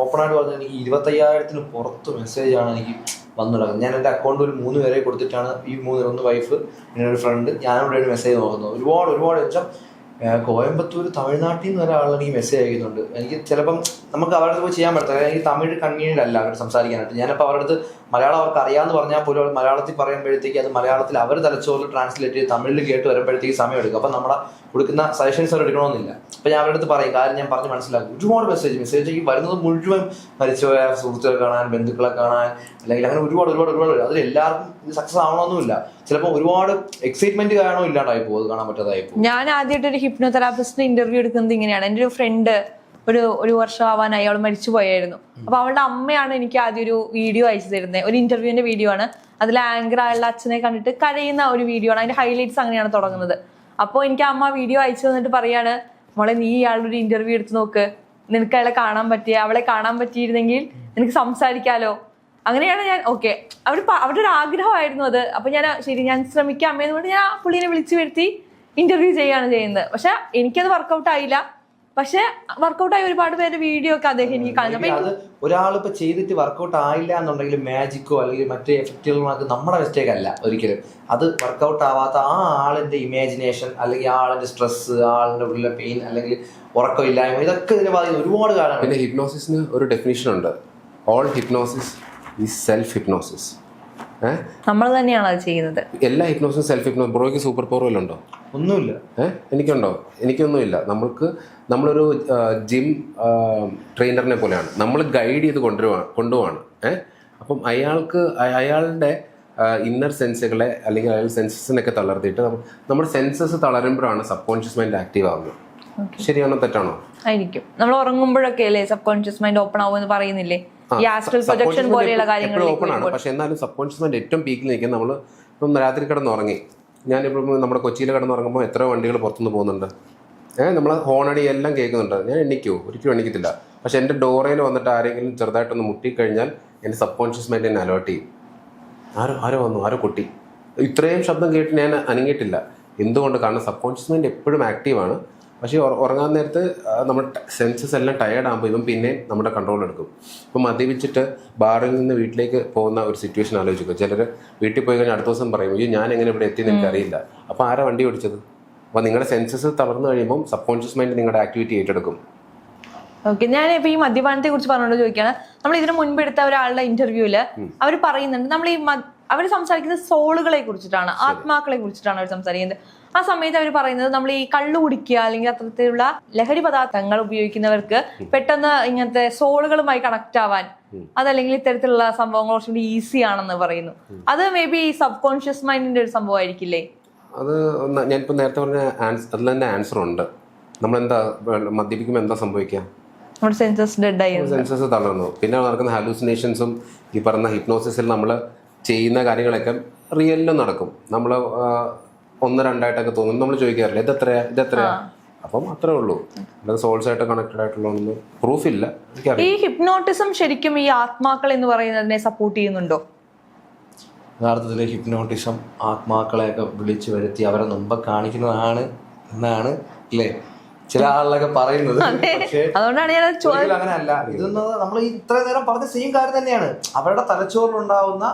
ഓപ്പൺ ആയിട്ട് പറഞ്ഞാൽ എനിക്ക് ഇരുപത്തയ്യായിരത്തിന് പുറത്ത് മെസ്സേജ് ആണ് എനിക്ക് വന്നു തുടങ്ങുന്നത് ഞാൻ എന്റെ അക്കൗണ്ട് ഒരു മൂന്ന് പേരെ കൊടുത്തിട്ടാണ് ഈ മൂന്ന് ഒന്ന് വൈഫ് പിന്നെ ഒരു ഫ്രണ്ട് ഞാനിവിടെ ഒരു മെസ്സേജ് നോക്കുന്നത്. ഒരുപാട് ഒരുപാട്. വെച്ചാൽ കോയമ്പത്തൂർ തമിഴ്നാട്ടിൽ നിന്ന് ഒരാളാണ് ഈ മെസ്സേജ് അയക്കുന്നുണ്ട്. എനിക്ക് ചിലപ്പം നമുക്ക് അവരുടെ അടുത്ത് പോയി ചെയ്യാൻ പറ്റത്തില്ല. എനിക്ക് തമിഴ് കൺവീനിയന്റ് അല്ല അവരോട് സംസാരിക്കാനായിട്ട്. ഞാനിപ്പോൾ അവരുടെ അടുത്ത് മലയാളം അവർക്ക് അറിയാമെന്ന് പറഞ്ഞാൽ പോലും അവർ മലയാളത്തിൽ പറയുമ്പോഴത്തേക്ക് അത് മലയാളത്തിൽ അവർ തലച്ചോറിൽ ട്രാൻസ്ലേറ്റ് ചെയ്ത് തമിഴിൽ കേട്ട് വരുമ്പോഴത്തേക്ക് സമയം എടുക്കും. അപ്പം നമ്മളെ കൊടുക്കുന്ന സജഷൻസ് അവർ എടുക്കണമെന്നില്ല. അപ്പം ഞാൻ അവരുടെ അടുത്ത് പറയും കാര്യം ഞാൻ പറഞ്ഞ് മനസ്സിലാക്കും. ഒരുപാട് മെസ്സേജ് മെസ്സേജ് ഈ വരുന്നത് മുഴുവൻ മരിച്ചുപോയ സുഹൃത്തുക്കളെ കാണാൻ ബന്ധുക്കളെ കാണാൻ അല്ലെങ്കിൽ അങ്ങനെ ഒരുപാട് ഒരുപാട് ഒരുപാട്. അതിൽ എല്ലാവർക്കും ഇത് സക്സസ് ആവണമെന്നില്ല ചിലപ്പോൾ ഒരുപാട് എക്സൈറ്റ്മെന്റ് കാരണം ഇല്ലാണ്ടായി പോകും അത് കാണാൻ പറ്റാതായി പോകും. ഞാൻ ആദ്യമായിട്ട് ഒരു ഹിപ്നോതെറാപ്പിസ്റ്റിന് ഇന്റർവ്യൂ എടുക്കുന്നത് ഇങ്ങനെയാണ്. എന്റെ ഒരു ഫ്രണ്ട് ഒരു ഒരു വർഷം ആവാനായി അവൾ മരിച്ചു പോയായിരുന്നു. അപ്പൊ അവളുടെ അമ്മയാണ് എനിക്ക് ആദ്യം ഒരു വീഡിയോ അയച്ചു തരുന്നത്. ഒരു ഇന്റർവ്യൂവിന്റെ വീഡിയോ ആണ്. അതിൽ ആങ്കർ ആയുള്ള അച്ഛനെ കണ്ടിട്ട് കരയുന്ന ഒരു വീഡിയോ ആണ്. അതിന്റെ ഹൈലൈറ്റ്സ് അങ്ങനെയാണ് തുടങ്ങുന്നത്. അപ്പോൾ എനിക്ക് അമ്മ വീഡിയോ അയച്ചു തന്നിട്ട് പറയാണ് മോളെ നീ ഇയാളുടെ ഒരു ഇന്റർവ്യൂ എടുത്ത് നോക്ക്. നിനക്ക് അയാളെ കാണാൻ പറ്റിയ അവളെ കാണാൻ പറ്റിയിരുന്നെങ്കിൽ നിനക്ക് സംസാരിക്കാലോ. അങ്ങനെയാണ് ഞാൻ ഓക്കെ അവർ അവരുടെ ഒരു ആഗ്രഹമായിരുന്നു അത്. അപ്പൊ ഞാൻ ശരി ഞാൻ ശ്രമിക്കാം അമ്മയെന്ന് പറഞ്ഞ് ഞാൻ ആ പുള്ളിനെ വിളിച്ചു വരുത്തി ഇന്റർവ്യൂ ചെയ്യാണ് ചെയ്യുന്നത്. പക്ഷെ എനിക്കത് വർക്കൗട്ട് ആയില്ല. പക്ഷെ വർക്കൗട്ട് ആയി ഒരുപാട് പേരുടെ വീഡിയോ ഒക്കെ അദ്ദേഹം എനിക്ക് Maybe അത് ഒരാളിപ്പോ ചെയ്തിട്ട് വർക്കൗട്ട് ആയില്ല എന്നുണ്ടെങ്കിൽ മാജിക്കോ അല്ലെങ്കിൽ മറ്റു എഫക്റ്റുകളൊക്കെ നമ്മുടെ മിസ്റ്റേക്ക് അല്ല ഒരിക്കലും. അത് വർക്കൗട്ട് ആവാത്ത ആ ആളിന്റെ ഇമാജിനേഷൻ അല്ലെങ്കിൽ ആ ആളിന്റെ സ്ട്രെസ് ആളിന്റെ ഉള്ളിലെ പെയിൻ അല്ലെങ്കിൽ ഉറക്കമില്ലായ്മ ഇതൊക്കെ ഇതിനെ ബാധിക്കുന്ന ഒരുപാട് കാലമാണ് പിന്നെ ഹിപ്നോസിസിന് ഒരു ഡെഫിനേഷൻ ഉണ്ട്. All hypnosis is self hypnosis നമ്മൾ തന്നെയാണ് അത് ചെയ്യുന്നത്? എല്ലാ ഹിപ്നോസും സെൽഫ് ഹിപ്നോസ് ബ്രോയ്ക്ക് സൂപ്പർ പവർ വല്ലതും ഉണ്ടോ? ഒന്നുമില്ല. ഏഹ് എനിക്കുണ്ടോ? എനിക്കൊന്നുമില്ല. നമ്മൾക്ക് നമ്മളൊരു ജിം ട്രെയിനറിനെ പോലെയാണ്. നമ്മൾ ഗൈഡ് ചെയ്ത് കൊണ്ടുവരുവാ കൊണ്ടുപോവാണ്. ഏഹ് അപ്പം അയാൾക്ക് അയ- അയാളുടെ ഇന്നർ സെൻസുകളെ അല്ലെങ്കിൽ അയാൾ സെൻസസിനൊക്കെ തളർത്തിയിട്ട് നമ്മുടെ സെൻസസ് തളരുമ്പോഴാണ് സബ് കോൺഷ്യസ് മൈൻഡ് ആക്റ്റീവ് ആവുന്നത് ശരിയാണോ തെറ്റാണോ? ആയിരിക്കും. നമ്മൾ ഉറങ്ങുമ്പോഴൊക്കെ അല്ലേ സബ് കോൺഷ്യസ് മൈൻഡ് ഓപ്പൺ ആവുമെന്ന് പറയുന്നില്ലേ? ഈ ആസ്ട്രൽ പ്രൊജക്ഷൻ പോലെയുള്ള ഓപ്പൺ ആണ്. കാര്യങ്ങൾ പക്ഷെ എന്നാലും സബ് കോൺഷ്യസ് മൈൻഡ് ഏറ്റവും പീക്കിൽ നിൽക്കുന്ന നമ്മൾ ഇപ്പം രാത്രി കിടന്നുറങ്ങി. ഞാനിപ്പോൾ നമ്മുടെ കൊച്ചിയിൽ കിടന്നുറങ്ങുമ്പോൾ എത്ര വണ്ടികൾ പുറത്തുനിന്ന് പോകുന്നുണ്ട്. ഏഹ് നമ്മൾ ഹോണടി എല്ലാം കേൾക്കുന്നുണ്ട്. ഞാൻ എണ്ണിക്കോ? ഒരിക്കലും എണ്ണിക്കത്തില്ല. പക്ഷെ എന്റെ ഡോറയിൽ വന്നിട്ട് ആരെങ്കിലും ചെറുതായിട്ടൊന്ന് മുട്ടിക്കഴിഞ്ഞാൽ എന്റെ സബ് കോൺഷ്യസ് മൈൻഡ് എന്നെ അലേർട്ട് ചെയ്യും. ആരോ ആരോ വന്നു ആരോ കുട്ടി. ഇത്രയും ശബ്ദം കേട്ട് ഞാൻ അനങ്ങിയിട്ടില്ല. എന്തുകൊണ്ട്? കാരണം സബ് കോൺഷ്യസ് മൈൻഡ് എപ്പോഴും ആക്റ്റീവാണ് പക്ഷേ ഉറ- ഉറങ്ങാൻ നേരത്ത് നമ്മൾ നമ്മുടെ സെൻസസ് എല്ലാം ടയേർഡ് ആകുമ്പോൾ ഇവൻ പിന്നെ നമ്മുടെ കൺട്രോൾ എടുക്കും. ഇപ്പം മദ്യപിച്ചിട്ട് ബാറിൽ നിന്ന് വീട്ടിലേക്ക് പോകുന്ന ഒരു സിറ്റുവേഷൻ ആലോചിക്കുക. ചിലർ വീട്ടിൽ പോയി കഴിഞ്ഞാൽ അടുത്ത ദിവസം പറയും അയ്യോ ഞാൻ എങ്ങനെ ഇവിടെ എത്തി എനിക്ക് അറിയില്ല. അപ്പോൾ ആരാ വണ്ടി ഓടിച്ചത്? അപ്പോൾ നിങ്ങളുടെ സെൻസസ് തളർന്നു കഴിയുമ്പോൾ സബ് കോൺഷ്യസ് മൈൻഡ് നിങ്ങളുടെ ആക്ടിവിറ്റി ഏറ്റെടുക്കും. ഓക്കെ ഞാൻ ഇപ്പൊ ഈ മദ്യപാനത്തെ കുറിച്ച് പറഞ്ഞുകൊണ്ട് ചോദിക്കുകയാണ് നമ്മൾ ഇതിനു മുൻപ് എടുത്ത ഒരാളുടെ ഇന്റർവ്യൂൽ അവർ പറയുന്നുണ്ട് നമ്മൾ ഈ അവർ സംസാരിക്കുന്നത് സോളുകളെ കുറിച്ചിട്ടാണ് ആത്മാക്കളെ കുറിച്ചിട്ടാണ് അവർ സംസാരിക്കുന്നത്. ആ സമയത്ത് അവർ പറയുന്നത് നമ്മൾ ഈ കള്ളു കുടിക്കുക അല്ലെങ്കിൽ അത്തരത്തിലുള്ള ലഹരി പദാർത്ഥങ്ങൾ ഉപയോഗിക്കുന്നവർക്ക് പെട്ടെന്ന് ഇങ്ങനത്തെ സോളുകളുമായി കണക്ട് ആവാൻ അതല്ലെങ്കിൽ ഇത്തരത്തിലുള്ള സംഭവങ്ങൾ കുറച്ചുകൂടി ഈസി ആണെന്ന് പറയുന്നു. അത് മേ ബി സബ് കോൺഷ്യസ് മൈൻഡിന്റെ ഒരു സംഭവമായിരിക്കില്ലേ? അത് ഞാനിപ്പോൾ നേരത്തെ പറഞ്ഞ ആൻസർ അതിൽ തന്നെ ആൻസർ ഉണ്ട്. നമ്മൾ എന്താ മദ്യപിക്കുമ്പോൾ എന്താ സംഭവിക്കുക? നമ്മുടെ സെൻസസ് ഡെഡ് ആയി സെൻസസ് തളർന്നു. പിന്നെ നടക്കുന്ന ഹാലൂസിനേഷൻസും ഈ പറഞ്ഞ ഹിപ്നോസിസിൽ നമ്മൾ ചെയ്യുന്ന കാര്യങ്ങളൊക്കെ റിയലിലും നടക്കും. നമ്മൾ ഒന്ന് രണ്ടായിട്ടൊക്കെ തോന്നും. നമ്മൾ ചോദിക്കാറില്ല ഇത് എത്രയാ ഇത് എത്രയാ അപ്പം അത്രേ ഉള്ളൂ. അല്ലാതെ സോൾസ് ആയിട്ട് കണക്റ്റഡ് ആയിട്ടുള്ളതൊന്നും പ്രൂഫ് ഇല്ല. ഈ ഹിപ്നോട്ടിസം ശരിക്കും ഈ ആത്മാക്കൾ എന്ന് പറയുന്നതിനെ സപ്പോർട്ട് ചെയ്യുന്നുണ്ടോ? യഥാർത്ഥത്തിൽ ഹിപ്നോട്ടിസം ആത്മാക്കളെയൊക്കെ വിളിച്ചു വരുത്തി അവരെ മുമ്പ് കാണിക്കുന്നതാണ് എന്നാണ് അല്ലേ ചില ആളുകളൊക്കെ പറയുന്നത്. അതുകൊണ്ടാണ് ഞാൻ അങ്ങനെയല്ല. ഇതൊന്നും നമ്മൾ ഈ ഇത്രയും നേരം പറഞ്ഞ സെയിം കാര്യം തന്നെയാണ്. അവരുടെ തലച്ചോറിലുണ്ടാവുന്ന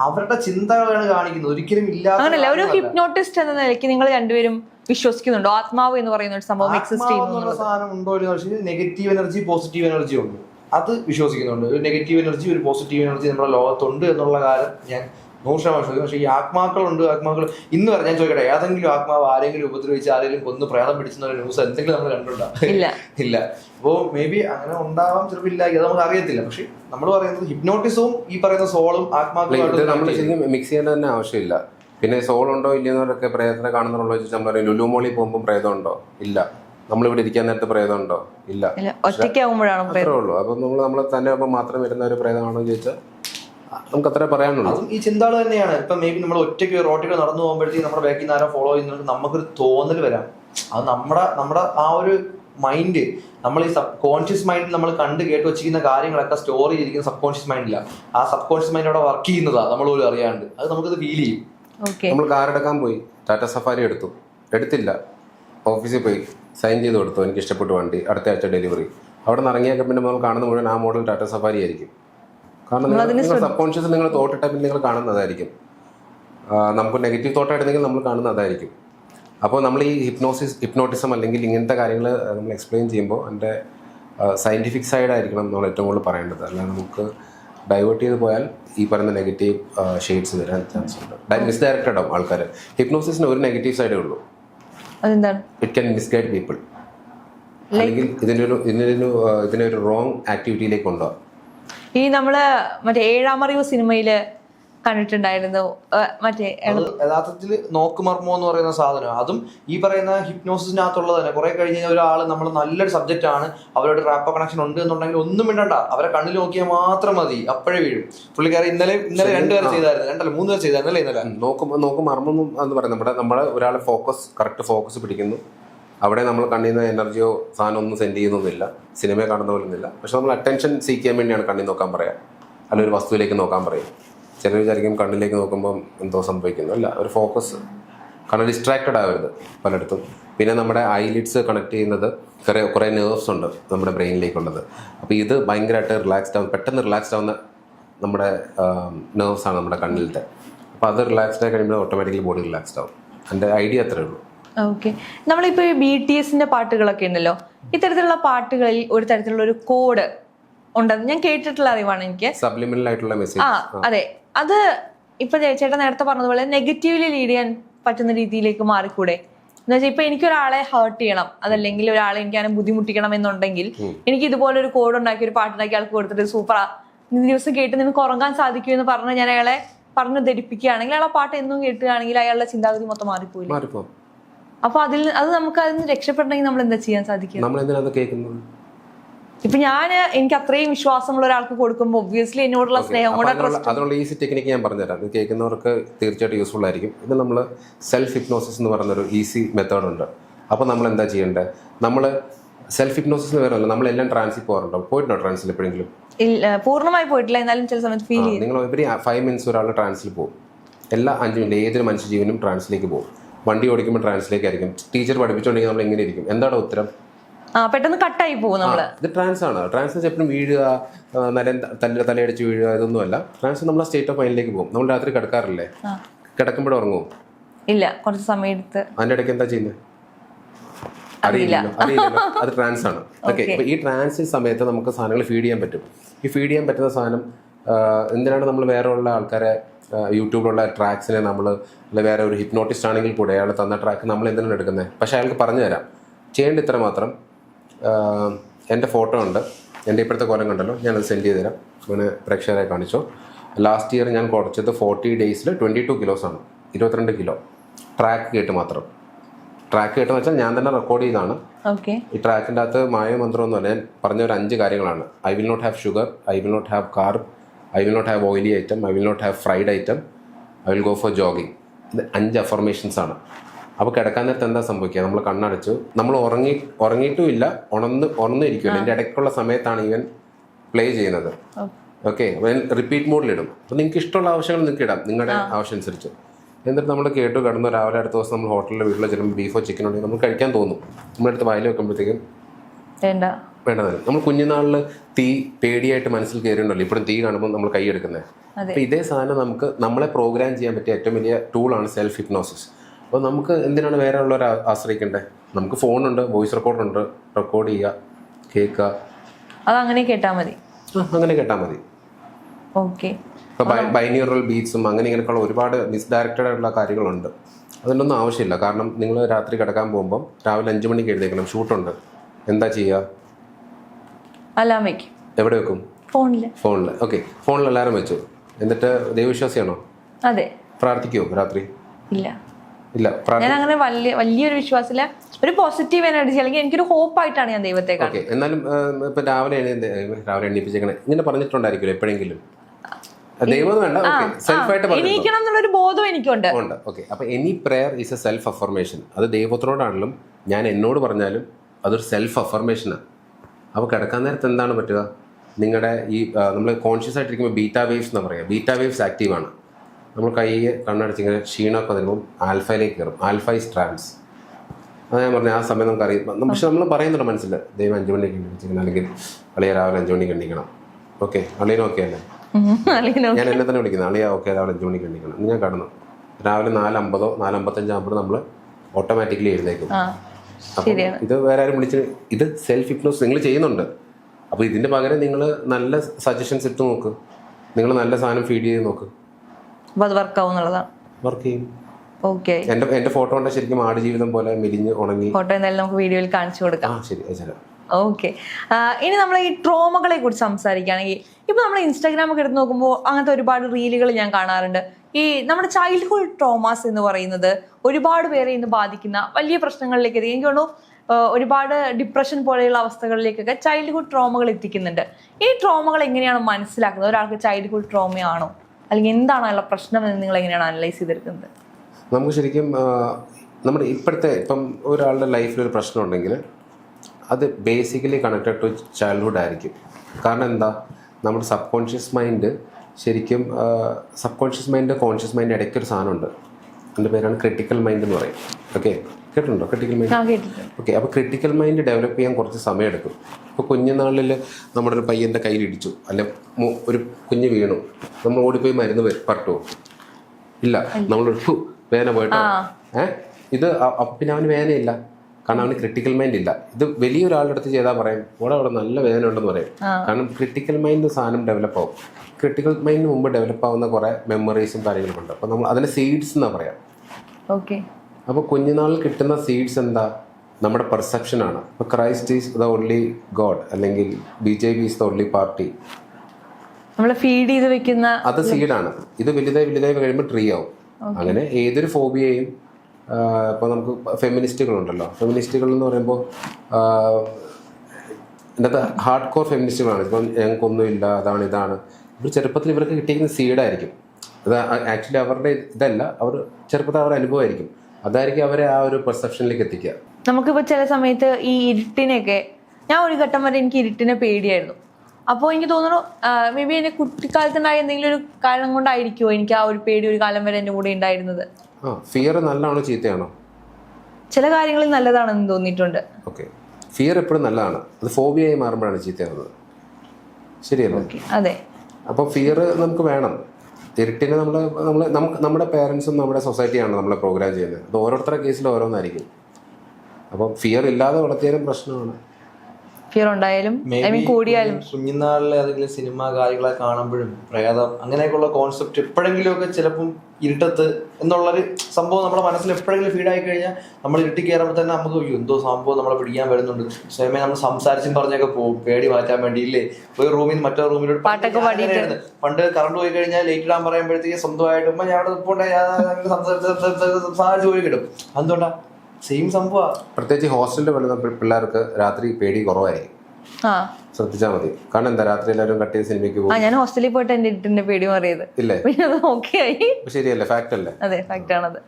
അവരുടെ ചിന്തകളാണ് കാണിക്കുന്നത്. ഒരിക്കലും അങ്ങനല്ല ഒരു ഹിപ്നോട്ടിസ്റ്റ് എന്ന നിലയ്ക്ക് നിങ്ങൾ രണ്ടുപേരും വിശ്വസിക്കുന്നുണ്ടോ? ആത്മാവ് എന്ന് പറയുന്ന ഒരു സംഭവം എക്സിസ്റ്റ് ചെയ്യുന്നു സാധനം ഉണ്ടോ എന്ന് വെച്ചാൽ നെഗറ്റീവ് എനർജി പോസിറ്റീവ് എനർജി ഉണ്ട്. അത് വിശ്വസിക്കുന്നുണ്ട്. ഒരു നെഗറ്റീവ് എനർജി ഒരു പോസിറ്റീവ് എനർജി നമ്മുടെ ലോകത്തുണ്ട് എന്നുള്ള കാര്യം ഞാൻ നൂറ് പക്ഷേ ഈ ആത്മാക്കളുണ്ട് ആത്മാക്കൾ ഇന്ന് വരെ ഞാൻ ചോദിക്കട്ടെ ഏതെങ്കിലും ആത്മാവ് ആരെങ്കിലും ഉപദ്രവിച്ച് ആരെങ്കിലും കൊന്ന് പ്രേതം പിടിച്ചെന്ന ന്യൂസ് എന്തെങ്കിലും നമ്മൾ കണ്ടിട്ടുണ്ടോ? ഇല്ല. ഇല്ല. അപ്പോൾ മേ ബി അങ്ങനെ ഉണ്ടാവാം ചിലപ്പോൾ ഇല്ല അത് നമുക്ക് അറിയത്തില്ല. പക്ഷെ നമ്മൾ പറയുന്നത് ഹിപ്നോട്ടിസവും ഈ പറയുന്ന സോളും ആത്മാക്കളും നമ്മൾ ശരിക്കും മിക്സ് ചെയ്യേണ്ട തന്നെ ആവശ്യമില്ല. പിന്നെ സോൾ ഉണ്ടോ ഇല്ലെന്നവരൊക്കെ പ്രേതത്തിനെ കാണുന്നുണ്ടോ ചോദിച്ചാൽ പറയും ലുലുമോളി പോകുമ്പോൾ പ്രേതം ഉണ്ടോ? ഇല്ല. നമ്മളിവിടെ ഇരിക്കാൻ നേരത്തെ പ്രേതം ഉണ്ടോ? ഇല്ല. ഒറ്റയ്ക്കാവുമ്പോഴാണ് അത്രേ ഉള്ളൂ. അപ്പം നമ്മൾ നമ്മളെ തന്നെ ആകുമ്പോൾ മാത്രം വരുന്ന ഒരു പ്രേതമാണോ ചോദിച്ചാൽ നമുക്ക് അത്രേ പറയാനുള്ളൂ. അതും ഈ ചിന്താൾ തന്നെയാണ്. ഇപ്പൊ മേ ബി നമ്മൾ ഒറ്റയ്ക്ക് റോട്ടിൽ നടന്നു പോകുമ്പോഴത്തേക്ക് നമ്മുടെ ബാക്കിൽ നിന്ന് ആരോ ഫോളോ ചെയ്യുന്നുണ്ട്. നമുക്കൊരു തോന്നൽ വരാം. അത് നമ്മുടെ നമ്മുടെ ആ ഒരു മൈൻഡ് നമ്മൾ ഈ സബ് കോൺഷ്യസ് മൈൻഡിൽ നമ്മൾ കണ്ട് കേട്ട് വെച്ചിരിക്കുന്ന കാര്യങ്ങളൊക്കെ സ്റ്റോർ ചെയ്തിരിക്കുന്ന സബ് കോൺഷ്യസ് മൈൻഡിലാണ് ആ സബ് കോൺഷ്യസ് മൈൻഡ് അവിടെ വർക്ക് ചെയ്യുന്നതാണ് നമ്മൾ പോലും അറിയാണ്ട്. അത് നമുക്കത് ഫീൽ ചെയ്യും. ഓക്കെ നമ്മൾ കാർ എടുക്കാൻ പോയി. ടാറ്റ സഫാരി എടുത്തു. എടുത്തില്ല. ഓഫീസിൽ പോയി. സൈൻ ചെയ്ത് കൊടുത്തു. എനിക്ക് ഇഷ്ടപ്പെട്ട വണ്ടി. അടുത്ത ആഴ്ച ഡെലിവറി അവിടെ നിന്ന് ഇറങ്ങിയൊക്കെ പിന്നെ നമ്മൾ കാണുന്ന മുഴുവൻ ആ മോഡൽ ടാറ്റ സഫാരി ആയിരിക്കും. കാരണം നിങ്ങൾ- നിങ്ങൾ സബ് കോൺഷ്യസ് നിങ്ങൾ തോട്ടിട്ട പിന്നെ നിങ്ങൾ കാണുന്നതായിരിക്കും. നമുക്ക് നെഗറ്റീവ് തോട്ടായിരുന്നെങ്കിൽ നമ്മൾ കാണുന്നതായിരിക്കും. അപ്പോൾ നമ്മൾ ഈ ഹിപ്നോസിസ് ഹിപ്നോട്ടിസം അല്ലെങ്കിൽ ഇങ്ങനത്തെ കാര്യങ്ങൾ നമ്മൾ എക്സ്പ്ലെയിൻ ചെയ്യുമ്പോൾ എന്റെ സയന്റിഫിക് സൈഡ് ആയിരിക്കണം നമ്മൾ ഏറ്റവും കൂടുതൽ പറയേണ്ടത്. അല്ലാതെ നമുക്ക് ഡൈവേർട്ട് ചെയ്ത് പോയാൽ ഈ പറയുന്ന നെഗറ്റീവ് ഷെയ്ഡ്സ് വരാൻ ചാൻസ് ഉണ്ട്. മിസ്ഡയറക്റ്റഡ് ആവും ആൾക്കാർ ഹിപ്നോസിസിന് ഒരു നെഗറ്റീവ് സൈഡേ ഉള്ളൂ. അതെന്താണ് ഇറ്റ് ക്യാൻ മിസ്ഗൈഡ് പീപ്പിൾ അല്ലെങ്കിൽ ഇതിനൊരു ഇതിനൊരു ഇതിനൊരു റോങ് ആക്ടിവിറ്റിയിലേക്ക് കൊണ്ടുപോകാം. ഈ നമ്മൾ മറ്റേ ഏഴാമറിവ് സിനിമയിൽ കണ്ടിട്ടുണ്ടായിരുന്നു. മറ്റേ യഥാർത്ഥത്തിൽ നോക്കുമർമ്മോ എന്ന് പറയുന്ന സാധനം. അതും ഈ പറയുന്ന ഹിപ്നോസിനകത്തുള്ളത് തന്നെ. കുറെ കഴിഞ്ഞ് കഴിഞ്ഞാൽ ഒരാൾ നമ്മൾ നല്ലൊരു സബ്ജക്റ്റ് ആണ്. അവരോട് റാപ്പ കണക്ഷൻ ഉണ്ട് എന്നുണ്ടെങ്കിൽ ഒന്നും മിണ്ടണ്ട. അവരെ കണ്ണിൽ നോക്കിയാൽ മാത്രം മതി. അപ്പോഴേ വീഴും. പുള്ളിക്കാരൻ ഇന്നലെ ഇന്നലെ രണ്ടുപേരെ ചെയ്തായിരുന്നു. രണ്ടല്ല മൂന്ന് പേര് ചെയ്തായിരുന്നു അല്ലേ ഇന്നലെ? നോക്കുമ്പോൾ നോക്കും മർമ്മം എന്ന് പറയുന്നത് നമ്മുടെ നമ്മുടെ ഒരാളെ ഫോക്കസ് കറക്റ്റ് ഫോക്കസ് പിടിക്കുന്നു. അവിടെ നമ്മൾ കണ്ണിൽ നിന്ന് എനർജിയോ സാധനം ഒന്നും സെൻഡ് ചെയ്യുന്നൊന്നുമില്ല. സിനിമയെ കാണുന്ന പോലെ ഒന്നുമില്ല പക്ഷെ നമ്മൾ അറ്റൻഷൻ സീക്കാൻ വേണ്ടിയാണ് കണ്ണിൽ നോക്കാൻ പറയാം. അല്ല ഒരു വസ്തുവിലേക്ക് നോക്കാൻ പറയും. ചിലർ വിചാരിക്കും കണ്ണിലേക്ക് നോക്കുമ്പോൾ എന്തോ സംഭവിക്കുന്നു. അല്ല ഒരു ഫോക്കസ് കാരണം ഡിസ്ട്രാക്റ്റഡ് ആവരുത് പലയിടത്തും. പിന്നെ നമ്മുടെ ഐലിഡ്സ് കണക്ട് ചെയ്യുന്നത് കുറേ കുറേ നേഴ്സ് ഉണ്ട് നമ്മുടെ ബ്രെയിനിലേക്കുള്ളത് അപ്പോൾ ഇത് ഭയങ്കരമായിട്ട് റിലാക്സ്ഡ് ആവും. പെട്ടെന്ന് റിലാക്സ്ഡ് ആവുന്ന നമ്മുടെ നേഴ്സാണ് നമ്മുടെ കണ്ണിലത്തെ. അപ്പോൾ അത് റിലാക്സ്ഡ് ആയി കഴിയുമ്പോൾ ഓട്ടോമാറ്റിക്കലി ബോഡി റിലാക്സ്ഡ് ആവും. എന്റെ ഐഡിയ അത്രേ ഉള്ളൂ. ഓക്കെ നമ്മളിപ്പോ ബി ടി എസിന്റെ പാട്ടുകളൊക്കെ ഉണ്ടല്ലോ. ഇത്തരത്തിലുള്ള പാട്ടുകളിൽ ഒരു തരത്തിലുള്ള ഒരു കോഡ് ഉണ്ടെന്ന് ഞാൻ കേട്ടിട്ടുള്ള അറിവാണ് എനിക്ക്. സപ്ലിമെന്റൽ ആയിട്ടുള്ള മെസ്സേജ് ആ. അതെ. അത് ഇപ്പൊ ചേട്ടൻ നേരത്തെ പറഞ്ഞതുപോലെ നെഗറ്റീവ്ലി ലീഡ് ചെയ്യാൻ പറ്റുന്ന രീതിയിലേക്ക് മാറിക്കൂടെ? എന്ന് വെച്ചാൽ ഇപ്പൊ എനിക്ക് ഒരാളെ ഹേർട്ട് ചെയ്യണം. അതല്ലെങ്കിൽ ഒരാളെ എനിക്ക് അങ്ങനെ ബുദ്ധിമുട്ടിക്കണം എന്നുണ്ടെങ്കിൽ എനിക്ക് ഇതുപോലെ ഒരു കോഡ് ഉണ്ടാക്കി ഒരു പാട്ടുണ്ടാക്കി ആൾക്ക് കൊടുത്തിട്ട് സൂപ്പറാ ഇന്ന് ദിവസം കേട്ട് നിനക്ക് ഉറങ്ങാൻ സാധിക്കും എന്ന് പറഞ്ഞ് ഞാൻ അയാളെ പറഞ്ഞു ധരിപ്പിക്കുകയാണെങ്കിൽ അയാളെ പാട്ട് എന്നും കേട്ടുകയാണെങ്കിൽ അയാളുടെ ചിന്താഗതി മൊത്തം മാറിപ്പോയി മാറിപ്പോ അപ്പൊ അതിൽ അത് നമുക്ക് അതിൽ നിന്ന് രക്ഷപ്പെടണമെങ്കിൽ നമ്മൾ എന്താ ചെയ്യാൻ സാധിക്കും നമ്മൾ കേൾക്കുന്നത്? ഇപ്പൊ ഞാൻ എനിക്ക് അത്രയും വിശ്വാസമുള്ള ഒരാൾക്ക് കൊടുക്കുമ്പോൾ ഒബ്വിയസ്ലി എന്നോടുള്ള സ്നേഹം അതുകൊണ്ട് അതിനുള്ള ഈസി ടെക്നിക്ക് ഞാൻ പറഞ്ഞുതരാം. ഇത് കേൾക്കുന്നവർക്ക് തീർച്ചയായിട്ടും യൂസ്ഫുൾ ആയിരിക്കും. ഇത് നമ്മൾ സെൽഫ് ഹിപ്നോസിസ് എന്ന് പറയുന്നൊരു ഈസി മെത്തേഡ് ഉണ്ട്. അപ്പോൾ നമ്മൾ എന്താ ചെയ്യേണ്ടത് നമ്മൾ സെൽഫ് ഹിപ്നോസിസ് എന്ന് പറയുന്നത് നമ്മളെല്ലാം ട്രാൻസിൽ പോകാറുണ്ടോ? പോയിട്ടുണ്ടോ ട്രാൻസിൽ എപ്പോഴെങ്കിലും? പൂർണമായി പോയിട്ടില്ല. എന്നാലും ചില സമയത്ത് ഫീൽ ചെയ്യും. നിങ്ങൾ എവരി ഫൈവ് മിനിറ്റ്സ് ഒരാൾ ട്രാൻസിൽ പോകും. എല്ലാ അഞ്ച് മിനിറ്റ് ഏതൊരു മനുഷ്യ ജീവനും ട്രാൻസിലേക്ക് പോകും. വണ്ടി ഓടിക്കുമ്പോൾ ട്രാൻസിലേക്ക് ആയിരിക്കും ടീച്ചർ പഠിപ്പിച്ചുകൊണ്ടെങ്കിൽ നമ്മൾ എങ്ങനെ ഇരിക്കും എന്താണ് ഉത്തരം? ആ പെട്ടെന്ന് കട്ടായി പോകും നമ്മൾ ഇത് ട്രാൻസ് ആണ്. ട്രാൻസ് എപ്പോഴും വീഴുക നല്ല നിലം തല തലയടിച്ച് വീഴുക ഇതൊന്നുമല്ല. ട്രാൻസ് നമ്മൾ സ്റ്റേറ്റ് ഓഫ് മൈൻഡിലേക്ക് പോകും. നമ്മൾ രാത്രി കിടക്കാറില്ലേ. കിടക്കുമ്പോഴും ഉറങ്ങും ഇല്ല കുറച്ച് സമയം എടുത്ത്. അതിന്റെ ഇടയ്ക്ക് എന്താ ചെയ്യുന്നത് അത് ട്രാൻസ് ആണ്. ഓക്കെ അപ്പൊ ഈ ട്രാൻസ് സമയത്ത് നമുക്ക് സാധനങ്ങൾ ഫീഡ് ചെയ്യാൻ പറ്റും. ഈ ഫീഡ് ചെയ്യാൻ പറ്റുന്ന സാധനം എന്തിനാണ് നമ്മൾ വേറെ ഉള്ള ആൾക്കാരെ യൂട്യൂബിലുള്ള ട്രാക്സിനെ നമ്മൾ അല്ലെ വേറെ ഒരു ഹിപ്നോട്ടിസ്റ്റ് ആണെങ്കിൽ കൂടെ അയാൾ തന്ന ട്രാക്ക് നമ്മൾ എന്തിനാണ് എടുക്കുന്നത്? പക്ഷേ അയാൾക്ക് പറഞ്ഞു തരാം. ചെയ്യേണ്ട ഇത്ര മാത്രം എന്റെ ഫോട്ടോ ഉണ്ട്. എന്റെ ഇപ്പോഴത്തെ കോലം കണ്ടല്ലോ. ഞാനത് സെൻഡ് ചെയ്ത് തരാം. അങ്ങനെ പ്രേക്ഷകരെ കാണിച്ചു. ലാസ്റ്റ് ഇയർ ഞാൻ കുറച്ചത് ഫോർട്ടി ഡേയ്സിൽ ട്വന്റി ടു കിലോസാണ് ഇരുപത്തിരണ്ട് കിലോ ട്രാക്ക് കേട്ട് മാത്രം. ട്രാക്ക് കേട്ടെന്ന് വെച്ചാൽ ഞാൻ തന്നെ റെക്കോർഡ് ചെയ്താണ് ഓക്കെ ഈ ട്രാക്കിന്റെ അകത്ത് മായ മന്ത്രമൊന്നുമല്ല ഞാൻ പറഞ്ഞ ഒരു അഞ്ച് കാര്യങ്ങളാണ്. I will not have sugar I will not have carb I will not have oily item I will not have fried item I will go for jogging ഇത് അഞ്ച് അഫർമേഷൻസ് ആണ്. അപ്പോൾ കിടക്കാൻ നേരത്ത് എന്താ സംഭവിക്കുക? നമ്മൾ കണ്ണടച്ചു. നമ്മൾ ഉറങ്ങി ഉറങ്ങിയിട്ടും ഇല്ല ഉണർന്ന് ഉണർന്നിരിക്കുമല്ലോ എന്റെ ഇടയ്ക്കുള്ള സമയത്താണ് ഇവൻ പ്ലേ ചെയ്യുന്നത്. ഓക്കെ റിപ്പീറ്റ് മോഡിലിടും അപ്പോൾ നിങ്ങൾക്ക് ഇഷ്ടമുള്ള ആവശ്യങ്ങൾ നിങ്ങൾക്ക് ഇടാം നിങ്ങളുടെ ആവശ്യം അനുസരിച്ച് എന്നിട്ട് നമ്മൾ കേട്ടു കിടന്നു രാവിലെ അടുത്ത ദിവസം നമ്മൾ ഹോട്ടലിൽ വീട്ടിൽ ചെല്ലുമ്പോൾ ബീഫോ ചിക്കനോ ഉണ്ടെങ്കിൽ നമുക്ക് കഴിക്കാൻ തോന്നും. നമ്മുടെ അടുത്ത് വായിൽ വെക്കുമ്പോഴത്തേക്കും വേണ്ട. വേണ്ടതല്ല നമ്മൾ കുഞ്ഞുനാളിൽ തീ പേടിയായിട്ട് മനസ്സിൽ കയറിയുണ്ടല്ലോ ഇപ്പോഴും തീ കാണുമ്പോൾ നമ്മൾ കൈയെടുക്കുന്നത് അതെ. അപ്പോൾ ഇതേ സാധനം നമുക്ക് നമ്മളെ പ്രോഗ്രാം ചെയ്യാൻ പറ്റിയ ഏറ്റവും വലിയ ടൂളാണ് സെൽഫ് ഹിപ്നോസിസ് അപ്പോൾ നമുക്ക് എന്തിനാണ് വേറെ ഉള്ളവരെ ആ- ആശ്രയിക്കേണ്ടത് നമുക്ക് ഫോണുണ്ട് വോയിസ് റെക്കോർഡുണ്ട് റെക്കോർഡ് ചെയ്യുക കേൾക്കുക. അത് അങ്ങനെ കേട്ടാ മതി. അങ്ങനെ കേട്ടാൽ മതി. ഓക്കെ ബൈനിയറൽ ബീറ്റ്സും അങ്ങനെ ഇങ്ങനെയൊക്കെയുള്ള ഒരുപാട് മിസ്ഡയറക്റ്റഡ് ആയിട്ടുള്ള കാര്യങ്ങളുണ്ട്. അതിന്റെ ഒന്നും ആവശ്യമില്ല. കാരണം നിങ്ങൾ രാത്രി കിടക്കാൻ പോകുമ്പം രാവിലെ അഞ്ച് മണിക്ക് എഴുതേക്കണം ഷൂട്ടുണ്ട് എന്താ ചെയ്യുക? അലാം വെക്കും. എവിടെ വെക്കും? ഫോണിൽ ഫോണിൽ ഓക്കെ ഫോണിൽ അലാറം വെച്ചു? എന്നിട്ട് ദൈവവിശ്വാസിയാണോ? അതെ. പ്രാർത്ഥിക്കുമോ രാത്രി? ഇല്ല. ഇല്ല ഞാൻ അങ്ങനെ വലിയ വലിയൊരു വിശ്വാസമില്ല. ഒരു പോസിറ്റീവ് എനർജി അല്ലെങ്കിൽ എനിക്കൊരു ഹോപ്പ് ആയിട്ടാണ് ഞാൻ ദൈവത്തെ ഓക്കെ എന്നാലും ഇപ്പൊ രാവിലെ രാവിലെ എണ്ണിപ്പിച്ചേക്കണേ ഇങ്ങനെ പറഞ്ഞിട്ടുണ്ടായിരിക്കുമല്ലോ എപ്പോഴെങ്കിലും? ദൈവം വേണ്ട? സെൽഫായിട്ട് എണീക്കണം എന്നുള്ളൊരു ബോധം എനിക്കുണ്ട്. ഉണ്ട്. ഓക്കെ അപ്പോൾ any prayer is a self affirmation അത് ദൈവത്തിനോടാണെങ്കിലും ഞാൻ എന്നോട് പറഞ്ഞാലും അതൊരു സെൽഫ് അഫർമേഷനാണ് അപ്പോൾ കിടക്കാൻ നേരത്ത് എന്താണ് പറ്റുക? നിങ്ങളുടെ ഈ നമ്മൾ കോൺഷ്യസ് ആയിട്ടിരിക്കുമ്പോൾ ബീറ്റ വേവ്സ് എന്ന് പറയുക ബീറ്റ വേവ്സ് ആക്റ്റീവാണ് നമ്മൾ കൈ കണ്ണടച്ച് ഇങ്ങനെ ക്ഷീണമൊക്കെ വരുമ്പോൾ ആൽഫയിലേക്ക് കയറും. ആൽഫ ഇസ് ട്രാൻസ് അത് ഞാൻ പറഞ്ഞു ആ സമയം നമുക്ക് അറിയാം. പക്ഷെ നമ്മൾ പറയുന്നുണ്ട് മനസ്സിൽ ദൈവം അഞ്ച് മണിക്ക് എണ്ണിക്കണം അല്ലെങ്കിൽ അളിയ രാവിലെ അഞ്ച് മണിക്ക് എണ്ണിക്കണം ഓക്കെ? അളിയനും ഓക്കെ അല്ലേ? ഞാൻ എന്നെ തന്നെ വിളിക്കുന്നത് അളിയ ഓക്കെ രാവിലെ അഞ്ച് മണിക്ക് എണ്ണിക്കണം ഞാൻ കടന്നു. രാവിലെ നാലമ്പതോ നാലമ്പത്തഞ്ചാകുമ്പോൾ നമ്മൾ ഓട്ടോമാറ്റിക്കലി എഴുന്നേക്കും ഇത് വേറെ ആരും വിളിച്ച് ഇത് സെൽഫ് ഹിപ്നോസ് നിങ്ങൾ ചെയ്യുന്നുണ്ട്. അപ്പോൾ ഇതിന്റെ പകരം നിങ്ങൾ നല്ല സജഷൻസ് ഇട്ട് നോക്ക്. നിങ്ങൾ നല്ല സാധനം ഫീഡ് ചെയ്ത് നോക്ക്. അപ്പോൾ അത് വർക്കാവും എന്നുള്ളതാണ് വർക്ക് ചെയ്യും. ഓക്കെ എന്റെ എന്റെ ഫോട്ടോ കണ്ട ശരിക്കും ആടുജീവിതം പോലെ മെലിഞ്ഞ് ഉണങ്ങി. ഫോട്ടോ എന്തായാലും നമുക്ക് വീഡിയോയിൽ കാണിച്ചു കൊടുക്കാം. ആ ശരി അയച്ചുതരാം ഓക്കെ ഇനി നമ്മൾ ഈ ട്രോമകളെ കുറിച്ച് സംസാരിക്കുകയാണെങ്കിൽ ഇപ്പൊ നമ്മൾ ഇൻസ്റ്റാഗ്രാം ഒക്കെ എടുത്ത് നോക്കുമ്പോൾ അങ്ങനത്തെ ഒരുപാട് റീലുകൾ ഞാൻ കാണാറുണ്ട്. ഈ നമ്മുടെ ചൈൽഡ്ഹുഡ് ട്രോമാസ് എന്ന് പറയുന്നത് ഒരുപാട് പേരെ ഇന്ന് ബാധിക്കുന്ന വലിയ പ്രശ്നങ്ങളിലേക്ക് എത്തി എനിക്ക് തോന്നുന്നു ഒരുപാട് ഡിപ്രഷൻ പോലെയുള്ള അവസ്ഥകളിലേക്കൊക്കെ ചൈൽഡ്ഹുഡ് ട്രോമകൾ എത്തിക്കുന്നുണ്ട്. ഈ ട്രോമകൾ എങ്ങനെയാണ് മനസ്സിലാക്കുന്നത്? ഒരാൾക്ക് ചൈൽഡ്ഹുഡ് ട്രോമയാണോ അല്ലെങ്കിൽ എന്താണ് അതിലുള്ള പ്രശ്നം എന്ന് നിങ്ങൾ എങ്ങനെയാണ് അനലൈസ് ചെയ്തെടുക്കുന്നത്? നമുക്ക് ശരിക്കും നമ്മുടെ ഇപ്പോഴത്തെ ഇപ്പം ഒരാളുടെ ലൈഫിൽ ഒരു പ്രശ്നം ഉണ്ടെങ്കിൽ അത് ബേസിക്കലി കണക്റ്റഡ് ടു ചൈൽഡ്ഹുഡ് ആയിരിക്കും. കാരണം എന്താ? നമ്മുടെ സബ് കോൺഷ്യസ് മൈൻഡ് ശരിക്കും subconscious mind conscious mind ഇടയ്ക്കൊരു സാധനമുണ്ട്. അതിന്റെ പേരാണ് ക്രിട്ടിക്കൽ മൈൻഡ് എന്ന് പറയും. ഓക്കെ കേട്ടിട്ടുണ്ടോ ക്രിട്ടിക്കൽ മൈൻഡ് ഓക്കെ അപ്പോൾ ക്രിട്ടിക്കൽ മൈൻഡ് ഡെവലപ്പ് ചെയ്യാൻ കുറച്ച് സമയമെടുക്കും. ഇപ്പോൾ കുഞ്ഞുനാളിൽ നമ്മുടെ ഒരു പയ്യന്റെ കയ്യിൽ ഇടിച്ചു. അല്ലെ ഒരു കുഞ്ഞ് വീണു. നമ്മൾ ഓടിപ്പോയി മരുന്ന് പരട്ടുമോ ഇല്ല നമ്മളൊരു "ഫു, വേന പോയിട്ടോ? ഏ? ഇത് പിന്നെ അവന് വേനയില്ല. കാരണം അവന് ക്രിട്ടിക്കൽ മൈൻഡ് ഇല്ല. ഇത് വലിയൊരാളുടെ അടുത്ത് ചെയ്താൽ പറയും. ഇവിടെ അവിടെ നല്ല വേദന ഉണ്ടെന്ന് പറയും. കാരണം ക്രിട്ടിക്കൽ മൈൻഡ് സാധനം ഡെവലപ്പ് ആവും. ക്രിട്ടിക്കൽ മൈൻഡിന് മുമ്പ് ഡെവലപ്പ് ആവുന്ന കുറേ മെമ്മറീസും കാര്യങ്ങളും ഉണ്ട്. അപ്പോൾ നമ്മൾ അതിനെ സീഡ്സ് എന്നാ പറയാം. ഓക്കെ അപ്പോൾ കുഞ്ഞുനാളിൽ കിട്ടുന്ന സീഡ്സ് എന്താ? നമ്മുടെ പെർസെപ്ഷൻ ആണ്. ഇപ്പോൾ Christ is the only God അല്ലെങ്കിൽ B J P is the only party നമ്മൾ ഫീഡ് ചെയ്ത് വെക്കുന്ന അത് സീഡാണ് ഇത് വലുതായി വലുതായി കഴിയുമ്പോൾ ട്രീ ആവും. അങ്ങനെ ഏതൊരു ഫോബിയയും ഇപ്പോൾ നമുക്ക് ഫെമിനിസ്റ്റുകളുണ്ടല്ലോ ഫെമിനിസ്റ്റുകൾ എന്ന് പറയുമ്പോൾ ഇന്നത്തെ ഹാർഡ് കോർ ഫെമിനിസ്റ്റുകളാണ് ഇപ്പം ഞങ്ങൾക്കൊന്നുമില്ല അതാണ് ഇതാണ്. ഇവർ ചെറുപ്പത്തിൽ ഇവർക്ക് കിട്ടിയിരിക്കുന്ന സീഡായിരിക്കും അത് ആക്ച്വലി അവരുടെ ഇതല്ല അവർ ചെറുപ്പത്തിൽ അവരുടെ അനുഭവമായിരിക്കും അതായിരിക്കും അവരെ ആ ഒരു പെർസെപ്ഷനിലേക്ക് എത്തിക്കുക. നമുക്കിപ്പോ ചില സമയത്ത് ഈ ഇരുട്ടിനെയൊക്കെ ഞാൻ ഒരു ഘട്ടം വരെ എനിക്ക് ഇരുട്ടിനെ പേടിയായിരുന്നു. അപ്പോൾ എനിക്ക് തോന്നുന്നു മേ ബി എന്റെ കുട്ടിക്കാലത്തുണ്ടായ എന്തെങ്കിലും ഒരു കാരണം കൊണ്ടായിരിക്കുമോ എനിക്ക് ആ ഒരു പേടി ഒരു കാലം വരെ എന്റെ കൂടെ ഉണ്ടായിരുന്നത്? ആ ഫിയർ നല്ലതാണോ ചീത്തയാണോ? ചില കാര്യങ്ങളിൽ നല്ലതാണെന്ന് തോന്നിയിട്ടുണ്ട്. ഓക്കെ ഫിയർ എപ്പോഴും നല്ലതാണ്. അത് ഫോബിയായി മാറുമ്പോഴാണ് ചീത്തയാവുന്നത്. ശരിയല്ലേ? അതെ. അപ്പോൾ ഫിയർ നമുക്ക് വേണം. ഇരുട്ടിനെ നമ്മൾ നമ്മൾ നമുക്ക് നമ്മുടെ പേരൻസും നമ്മുടെ സൊസൈറ്റിയാണ് നമ്മളെ പ്രോഗ്രാം ചെയ്യുന്നത്. അത് ഓരോരുത്തരുടെ കേസിൽ ഓരോന്നായിരിക്കും. അപ്പോൾ ഫിയർ ഇല്ലാതെ വളർത്തിയാലും പ്രശ്നമാണ്. ഫിയർ ഉണ്ടായാലും ഐ മീൻ കൂടിയാലും. കുഞ്ഞുനാളിലെ ഏതെങ്കിലും സിനിമ കാര്യങ്ങളെ കാണുമ്പോഴും പ്രേതം അങ്ങനെയൊക്കെയുള്ള കോൺസെപ്റ്റ് എപ്പോഴെങ്കിലുമൊക്കെ ചിലപ്പം ഇരുട്ടത്ത് എന്നുള്ളൊരു സംഭവം നമ്മുടെ മനസ്സിൽ എപ്പോഴെങ്കിലും ആയി കഴിഞ്ഞാൽ നമ്മൾ ഇരുട്ടി കയറുമ്പോൾ തന്നെ നമുക്ക് എന്തോ സംഭവം നമ്മളെ പിടിക്കാൻ വരുന്നുണ്ട്. സ്വയമേ നമ്മൾ സംസാരിച്ചും പറഞ്ഞൊക്കെ പോകും. പേടി മാറ്റാൻ വേണ്ടി ഇല്ലേ ഒരു റൂമിൽ നിന്ന് മറ്റേ റൂമിലോട്ട് പാട്ടൊക്കെ പാടിയിട്ട്. പണ്ട് കറണ്ട് പോയി കഴിഞ്ഞാൽ ലേറ്റ് ഇടാൻ പറയുമ്പോഴത്തേക്ക് സ്വന്തമായിട്ട് ഉമ്മ ഞാൻ അവിടെ ഞാൻ അങ്ങനെ സംസാരിച്ച് പോയി കിട്ടും എന്തുകൊണ്ടാ സെയിം സംഭവമാണ് പ്രത്യേകിച്ച് ഹോസ്റ്റലിൽ വരുന്ന പി- പിള്ളേർക്ക് രാത്രി പേടി കുറവായിരിക്കും. ആ. ശ്രദ്ധിച്ചാൽ മതി. കാരണം എന്താ രാത്രി എല്ലാവരും കട്ട് ചെയ്ത് സിനിമയ്ക്ക് ആ പോകും ഞാൻ ഹോസ്റ്റലിൽ പോയിട്ട് എന്റെ ഇട്ടിന്റെ പേടി മാറിയത്. ഇല്ലേ? പിന്നെ അത് ഓക്കെ ആയി. അപ്പൊ ശരിയല്ലേ? ഫാക്റ്റ് അല്ലേ? അതെ ഫാക്റ്റ് ആണത്.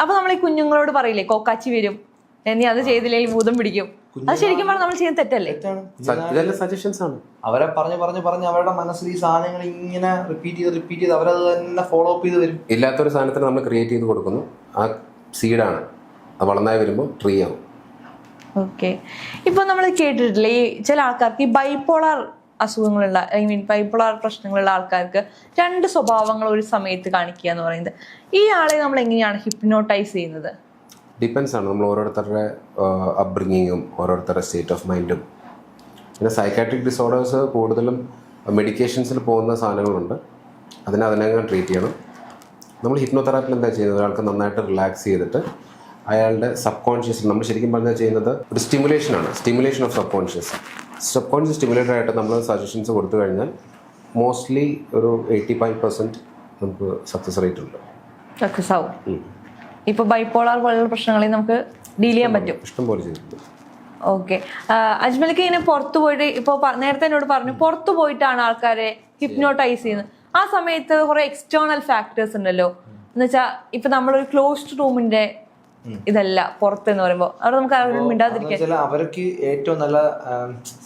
അപ്പൊ നമ്മൾ ഈ കുഞ്ഞുങ്ങളോട് പറയില്ലേ കോക്കാച്ചി വരും. നീ അത് ചെയ്തില്ലെങ്കിൽ ഭൂതം പിടിക്കും. അത് ശരിക്കും പറഞ്ഞാൽ നമ്മൾ ചെയ്യുന്ന തെറ്റല്ലേ? തെറ്റാണ്. സ- ഇതെല്ലാം സജഷൻസ് ആണ്. അവരെ പറഞ്ഞു പറഞ്ഞു പറഞ്ഞു അവരുടെ മനസ്സിൽ ഈ സാധനങ്ങൾ ഇങ്ങനെ റിപ്പീറ്റ് ചെയ്ത് റിപ്പീറ്റ് ചെയ്ത് അവരത് തന്നെ ഫോളോ അപ്പ് ചെയ്ത് വരും. ഇല്ലാത്തൊരു സാധനത്തിന് നമ്മൾ ക്രിയേറ്റ് ചെയ്ത് കൊടുക്കുന്നു. ആ സീഡാണ് അത് വളർന്നായി വരുമ്പോൾ ട്രീ ആവും. ഓക്കെ ഇപ്പൊ നമ്മൾ കേട്ടിട്ടില്ലേ ഈ ചില ആൾക്കാർക്ക് ഈ ബൈപ്പോളാർ അസുഖങ്ങളുള്ള ഐ മീൻ ബൈപ്പോളാർ പ്രശ്നങ്ങളുള്ള ആൾക്കാർക്ക് രണ്ട് സ്വഭാവങ്ങൾ ഒരു സമയത്ത് കാണിക്കുക എന്ന് പറയുന്നത്. ഈ ആളെ നമ്മൾ എങ്ങനെയാണ് ഹിപ്നോട്ടൈസ് ചെയ്യുന്നത്? ഡിപ്പെൻസ് ആണ്. നമ്മൾ ഓരോരുത്തരുടെ അപ്ബ്രിങ്ങിങ്ങും ഓരോരുത്തരുടെ സ്റ്റേറ്റ് ഓഫ് മൈൻഡും പിന്നെ സൈക്കാട്രിക് ഡിസോർഡേഴ്സ് കൂടുതലും മെഡിക്കേഷൻസിൽ പോകുന്ന സാധനങ്ങളുണ്ട്. അതിനെ അതിനകം ട്രീറ്റ് ചെയ്യണം. നമ്മൾ ഹിപ്നോതെറാപ്പിൽ എന്താ ചെയ്യുന്നത്? ഒരാൾക്ക് നന്നായിട്ട് റിലാക്സ് ചെയ്തിട്ട് അയാളുടെ സബ് കോൺഷ്യസ് നമ്മൾ ശരിക്കും പറഞ്ഞാൽ ചെയ്യുന്നത് ഒരു സ്റ്റിമുലേഷൻ ആണ്. Stimulation of subconscious subconscious stimulator ആയിട്ട് നമ്മൾ സജഷൻസ് കൊടുത്തു കഴിഞ്ഞാൽ മോസ്റ്റ്ലി ഒരു എയ്റ്റി ഫൈവ് പെർസെന്റ് നമുക്ക് സക്സസ് റേറ്റ് ഉണ്ട്. സക്സസ് ആവും. ഇപ്പോൾ ബൈപ്പോളാർ പോലുള്ള പ്രശ്നങ്ങളെ നമുക്ക് ഡീൽ ചെയ്യാൻ പറ്റും. ഇഷ്ടം പോലെ ചെയ്തിട്ടുണ്ട് ഓക്കെ അജ്മലിക്ക് ഇങ്ങനെ പുറത്തു പോയിട്ട് ഇപ്പോൾ നേരത്തെ എന്നോട് പറഞ്ഞു പുറത്തു പോയിട്ടാണ് ആൾക്കാരെ ഹിപ്നോട്ടൈസ് ചെയ്യുന്നത്. ആ സമയത്ത് കുറെ എക്സ്റ്റേണൽ ഫാക്ടേഴ്സ് ഉണ്ടല്ലോ. എന്ന് വെച്ചാൽ ഇപ്പൊ നമ്മളൊരു ക്ലോസ്ഡ് റൂമിന്റെ ഇതല്ല പുറത്തെന്ന് പറയുമ്പോ. അവിടെ നമുക്ക് മിണ്ടാതിരിക്കാം മിണ്ടാതിരിക്കാൻ. അവർക്ക് ഏറ്റവും നല്ല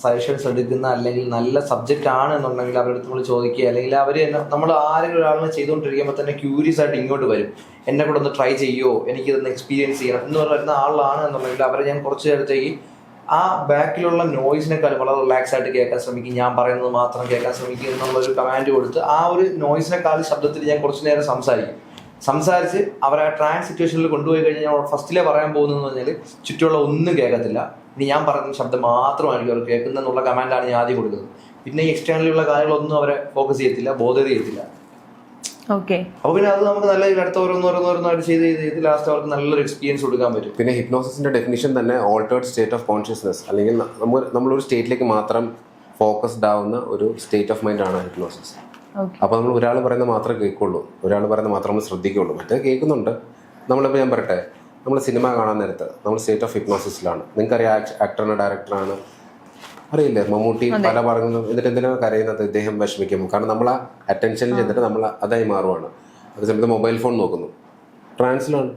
സജഷൻസ് എടുക്കുന്ന അല്ലെങ്കിൽ നല്ല സബ്ജക്റ്റ് ആണ് എന്നുണ്ടെങ്കിൽ അവരുടെ നമ്മൾ ചോദിക്കുക. അല്ലെങ്കിൽ അവർ നമ്മൾ ആരെങ്കിലും ഒരാളിനെ ചെയ്തുകൊണ്ടിരിക്കുമ്പോൾ തന്നെ ക്യൂരിയസ് ആയിട്ട് ഇങ്ങോട്ട് വരും. എന്നെ കൂടെ ഒന്ന് ട്രൈ ചെയ്യുമോ എനിക്കിതൊന്ന് എക്സ്പീരിയൻസ് ചെയ്യണം. എന്ന് പറയുന്ന ആളാണ് എന്നുണ്ടെങ്കിൽ അവരെ ഞാൻ കുറച്ച് നേരത്തേക്ക് ആ ബാക്കിലുള്ള നോയ്സിനെക്കാളും വളരെ റിലാക്സ് ആയിട്ട് കേൾക്കാൻ ശ്രമിക്കും. ഞാൻ പറയുന്നത് മാത്രം കേൾക്കാൻ ശ്രമിക്കും എന്നുള്ളൊരു കമാൻഡ് കൊടുത്ത് ആ ഒരു നോയ്സിനെക്കാളും ശബ്ദത്തിൽ ഞാൻ കുറച്ച് നേരം സംസാരിക്കും. സംസാരിച്ച് അവരെ ആ ട്രാൻസ് സിറ്റുവേഷനിൽ കൊണ്ടുപോയി കഴിഞ്ഞാൽ ഫസ്റ്റിലെ പറയാൻ പോകുന്നതെന്ന് പറഞ്ഞാൽ ചുറ്റുമുള്ള ഒന്നും കേൾക്കത്തില്ല. ഇനി ഞാൻ പറയുന്ന ശബ്ദം മാത്രമായിരിക്കും അവർ കേൾക്കുന്നതെന്നുള്ള കമാൻഡാണ് ഞാൻ ആദ്യം കൊടുക്കുന്നത്. പിന്നെ ഈ എക്സ്റ്റേണലിലുള്ള കാര്യങ്ങളൊന്നും അവരെ ഫോക്കസ് ചെയ്യത്തില്ല ബോധർ ചെയ്യത്തില്ല. ഓക്കെ അപ്പൊ പിന്നെ അത് നമുക്ക് നല്ല രീതിയിൽ അടുത്ത ഓരോന്ന് ഓരോന്ന് ഓരോന്നായിട്ട് ചെയ്ത് ചെയ്ത് ചെയ്ത് ലാസ്റ്റ് അവർക്ക് നല്ലൊരു എക്സ്പീരിയൻസ് കൊടുക്കാൻ പറ്റും. പിന്നെ ഹിപ്നോസിസിന്റെ ഡെഫിനിഷൻ തന്നെ ഓൾട്ടേർഡ് സ്റ്റേറ്റ് ഓഫ് കോൺഷ്യസ്നെസ് അല്ലെങ്കിൽ നമ്മൾ നമ്മളൊരു സ്റ്റേറ്റിലേക്ക് മാത്രം ഫോക്കസ്ഡ് ആവുന്ന ഒരു സ്റ്റേറ്റ് ഓഫ് മൈൻഡ് ആണ് ഹിപ്നോസിസ് അപ്പോൾ നമ്മൾ ഒരാൾ പറയുന്നത് മാത്രമേ കേൾക്കുള്ളൂ. ഒരാൾ പറയുന്നത് മാത്രം നമ്മൾ ശ്രദ്ധിക്കുള്ളൂ മറ്റേ കേൾക്കുന്നുണ്ട്. നമ്മളിപ്പോൾ ഞാൻ പറയട്ടെ നമ്മൾ സിനിമ കാണാൻ നേരത്ത് നമ്മൾ സ്റ്റേറ്റ് ഓഫ് ഹിപ്നോസിസിലാണ് നിങ്ങൾക്കറിയാം ആക്ടറാണ് ഡയറക്ടറാണ് അറിയില്ലേ? മമ്മൂട്ടി പല പറഞ്ഞു എന്നിട്ട് എന്തിനാണ് കരയുന്നത്? ഇദ്ദേഹം വിഷമിക്കും. കാരണം നമ്മൾ ആ. അറ്റൻഷനിൽ ചെന്നിട്ട് നമ്മൾ അതായി മാറുവാണ്. അതേ സമയത്ത് മൊബൈൽ ഫോൺ നോക്കുന്നു. ട്രാൻസിലാണ്.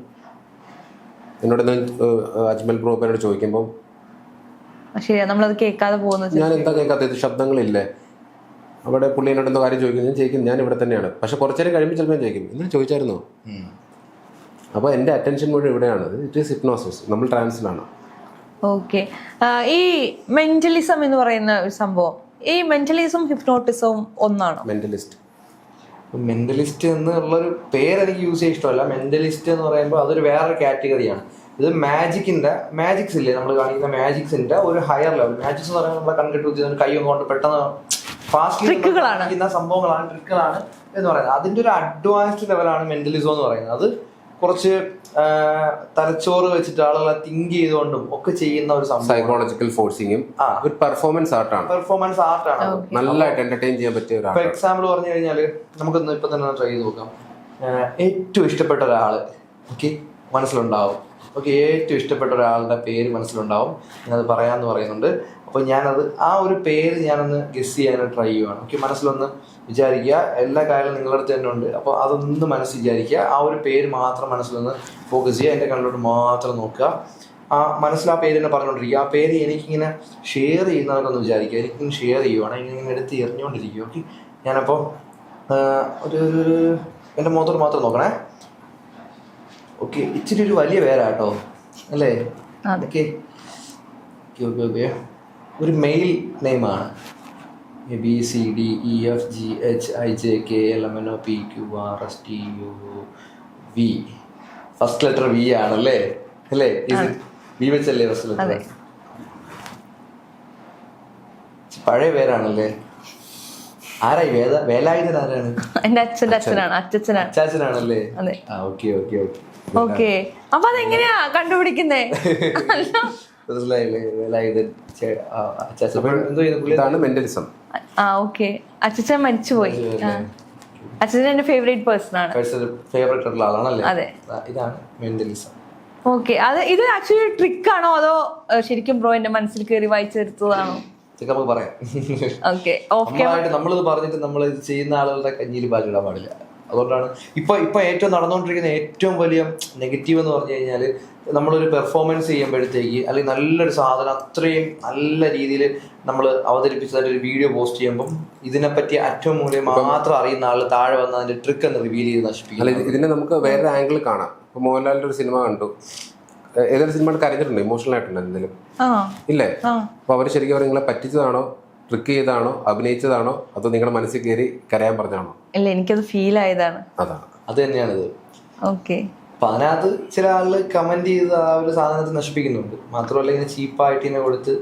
എന്നോട് അജ്മൽ ബ്രോബനോട് ചോദിക്കുമ്പോൾ ഞാൻ എന്താ കേൾക്കാത്ത ശബ്ദങ്ങളില്ലേ? അവിടെ പുള്ളി എന്നോട് എന്തോ കാര്യം ചോദിക്കും ഞാൻ ചോദിക്കും ഞാൻ ഇവിടെ തന്നെയാണ്. പക്ഷെ കുറച്ചു നേരം കഴിയുമ്പോൾ ചിലപ്പോൾ ഞാൻ ചോദിക്കും. എന്നാൽ ചോദിച്ചായിരുന്നോ? അപ്പോൾ എന്റെ അറ്റൻഷൻ മുഴുവൻ ഇവിടെയാണ്. ഇറ്റ് ഈസ് ഹിപ്നോസിസ് നമ്മൾ ട്രാൻസിലാണ്. ഓക്കെ ഈ മെന്റലിസം എന്ന് പറയുന്ന ഒരു സംഭവം ഈ മെന്റലിസം ഹിപ്നോട്ടിസവും ഒന്നാണ്? മെന്റലിസ്റ്റ് മെന്റലിസ്റ്റ് എന്നുള്ളൊരു പേര് എനിക്ക് യൂസ് ചെയ്യാൻ ഇഷ്ടമല്ല. മെന്റലിസ്റ്റ് എന്ന് പറയുമ്പോൾ അതൊരു വേറൊരു കാറ്റഗറിയാണ്. ഇത് മാജിക്കിന്റെ മാജിക്സ് ഇല്ലേ? നമ്മൾ കാണിക്കുന്ന മാജിക്സിന്റെ ഒരു ഹയർ ലെവൽ മാജിക്സ് എന്ന് പറയുമ്പോൾ നമ്മളെ കൺകെട്ട് വെച്ച് കൈ കൊണ്ട് പെട്ടെന്ന് ട്രിക്കുകളാണ്. സംഭവങ്ങളാണ് ട്രിക്കുകളാണ് എന്ന് പറയുന്നത്. അതിന്റെ ഒരു അഡ്വാൻസ്ഡ് ലെവലാണ് മെന്റലിസം എന്ന് പറയുന്നത്. അത് കുറച്ച് തലച്ചോറ് വെച്ചിട്ട് ആളുകളെ തിങ്ക് ചെയ്തുകൊണ്ടും ഒക്കെ ചെയ്യുന്ന ഒരു സംഭവം സൈക്കോളജിക്കൽ ഫോഴ്സിങ്ങും ആ. ഒരു പെർഫോമൻസ് ആർട്ടാണ് പെർഫോമൻസ് ആർട്ടാണ്. നല്ലതായിട്ട് എന്റർടൈൻ ചെയ്യാൻ പറ്റിയ ഒരു എക്സാമ്പിൾ പറഞ്ഞു കഴിഞ്ഞാൽ നമുക്കൊന്ന് ഇപ്പൊ തന്നെ ട്രൈ ചെയ്ത് നോക്കാം. ഏറ്റവും ഇഷ്ടപ്പെട്ട ഒരാൾ ഓക്കെ മനസ്സിലുണ്ടാവും. ഓക്കെ ഏറ്റവും ഇഷ്ടപ്പെട്ട ഒരാളുടെ പേര് മനസ്സിലുണ്ടാവും. ഞാനത് പറയാന്ന് പറയുന്നുണ്ട്. അപ്പൊ ഞാനത് ആ ഒരു പേര് ഞാനൊന്ന് ഗസ് ചെയ്യാനായിട്ട് ട്രൈ ചെയ്യുവാണ്. ഓക്കെ മനസ്സിലൊന്ന് വിചാരിക്കുക. എല്ലാ കാര്യങ്ങളും നിങ്ങളുടെ അടുത്ത് തന്നെ ഉണ്ട്. അപ്പോൾ അതൊന്ന് മനസ്സ് വിചാരിക്കുക. ആ ഒരു പേര് മാത്രം മനസ്സിലൊന്ന് ഫോക്കസ് ചെയ്യുക. എന്റെ കണ്ണിലോട്ട് മാത്രം നോക്കുക. ആ മനസ്സിൽ ആ പേര് തന്നെ പറഞ്ഞുകൊണ്ടിരിക്കുക. ആ പേര് എനിക്കിങ്ങനെ ഷെയർ ചെയ്യുന്നവർക്കൊന്ന് വിചാരിക്കുക. എനിക്കിങ്ങനെ ഷെയർ ചെയ്യുവാണ്. ഇങ്ങനെ എടുത്ത് എറിഞ്ഞുകൊണ്ടിരിക്കുക. ഓക്കെ ഞാനപ്പോൾ ഒരു ഒരു എന്റെ മുഖത്തോട് മാത്രം നോക്കണേ. ഓക്കെ ഇച്ചിരി ഒരു വലിയ പേരാട്ടോ. അല്ലേ? ഓക്കെ ഓക്കെ ഓക്കെ ഒരു male നെയിമാണ് A B C D E F G H I J K L M N O P Q R S T U V first letter V ആണല്ലേ? അല്ലേ? വി വെച്ചല്ലേ first letter. പഴയ പേരാണല്ലേ? ആരായി? വേദ വേലായുധൻ ആരാണ്? എന്റെ അച്ഛന്റെ അച്ഛനാണ് അച്ഛനാണ് ആ ഓക്കെ ഓക്കെ ഓക്കെ. ഓക്കെ. അപ്പൊ അതെങ്ങനെയാ കണ്ടുപിടിക്കുന്നേ? ഇതാണ് മെന്റലിസം. ആ ഓക്കെ. അച്ഛൻ മരിച്ചുപോയി. അച്ഛൻ എന്റെ ഫേവറേറ്റ് പേഴ്സൺ ആണ്. ഫേവറേറ്റ് ആയിട്ടുള്ള ആളാണല്ലേ? അതെ. ഇതാണ് മെന്റലിസം. ഓക്കെ. അത് ഇത് ആക്ച്വലി ട്രിക്ക് ആണോ? അതോ ശരിക്കും ബ്രോ എന്റെ മനസ്സിൽ കയറി വായിച്ചെടുത്തതാണോ നമുക്ക് പറയാം. ഓക്കെ. നമ്മളിത് പറഞ്ഞിട്ട് നമ്മൾ ഇത് ചെയ്യുന്ന ആളുകളുടെ കഞ്ഞിയിൽ പാലിടാൻ പാടില്ല. അതുകൊണ്ടാണ്. ഇപ്പൊ ഇപ്പൊ ഏറ്റവും നടന്നുകൊണ്ടിരിക്കുന്ന ഏറ്റവും വലിയ നെഗറ്റീവ് എന്ന് പറഞ്ഞു കഴിഞ്ഞാൽ നമ്മളൊരു പെർഫോമൻസ് ചെയ്യുമ്പോഴത്തേക്ക് അല്ലെങ്കിൽ നല്ലൊരു സാധനം അത്രയും നല്ല രീതിയിൽ നമ്മൾ അവതരിപ്പിച്ചതിന്റെ ഒരു വീഡിയോ പോസ്റ്റ് ചെയ്യുമ്പം ഇതിനെപ്പറ്റി ഏറ്റവും മൂല്യം മാത്രം അറിയുന്ന ആൾ താഴെ വന്ന് അതിന്റെ ട്രിക്ക് എന്ന് റിവീൽ ചെയ്ത് നശിപ്പിക്കും. ഇത് ഇതിനെ നമുക്ക് വേറെ ആംഗിൾ കാണാം. ഇപ്പൊ മോഹൻലാലിന്റെ ഒരു സിനിമ കണ്ടു. ഏതൊരു സിനിമ കരഞ്ഞിട്ടുണ്ടോ? ഇമോഷണൽ ആയിട്ടുണ്ടോ എന്തെങ്കിലും. ആ. ഇല്ലേ? അപ്പൊ അവർ ശരിക്കും അവർ നിങ്ങളെ പറ്റിച്ചതാണോ? ട്രിക്ക് ചെയ്താണോ അഭിനയിച്ചതാണോ അതോ നിങ്ങളുടെ മനസ്സിൽ കയറി കരയാൻ പറഞ്ഞാണോ ഇല്ല എനിക്കത് ഫീൽ ആയതാണ്. അതാണ്. അത് തന്നെയാണിത്. ഓക്കെ അപ്പൊ അതിനകത്ത് ചില ആളുകൾ കമന്റ് ചെയ്ത് ആ ഒരു സാധനത്തെ നശിപ്പിക്കുന്നുണ്ട്. മാത്രമല്ല ഇങ്ങനെ ചീപ്പായിട്ട് ഇങ്ങനെ കൊടുത്ത്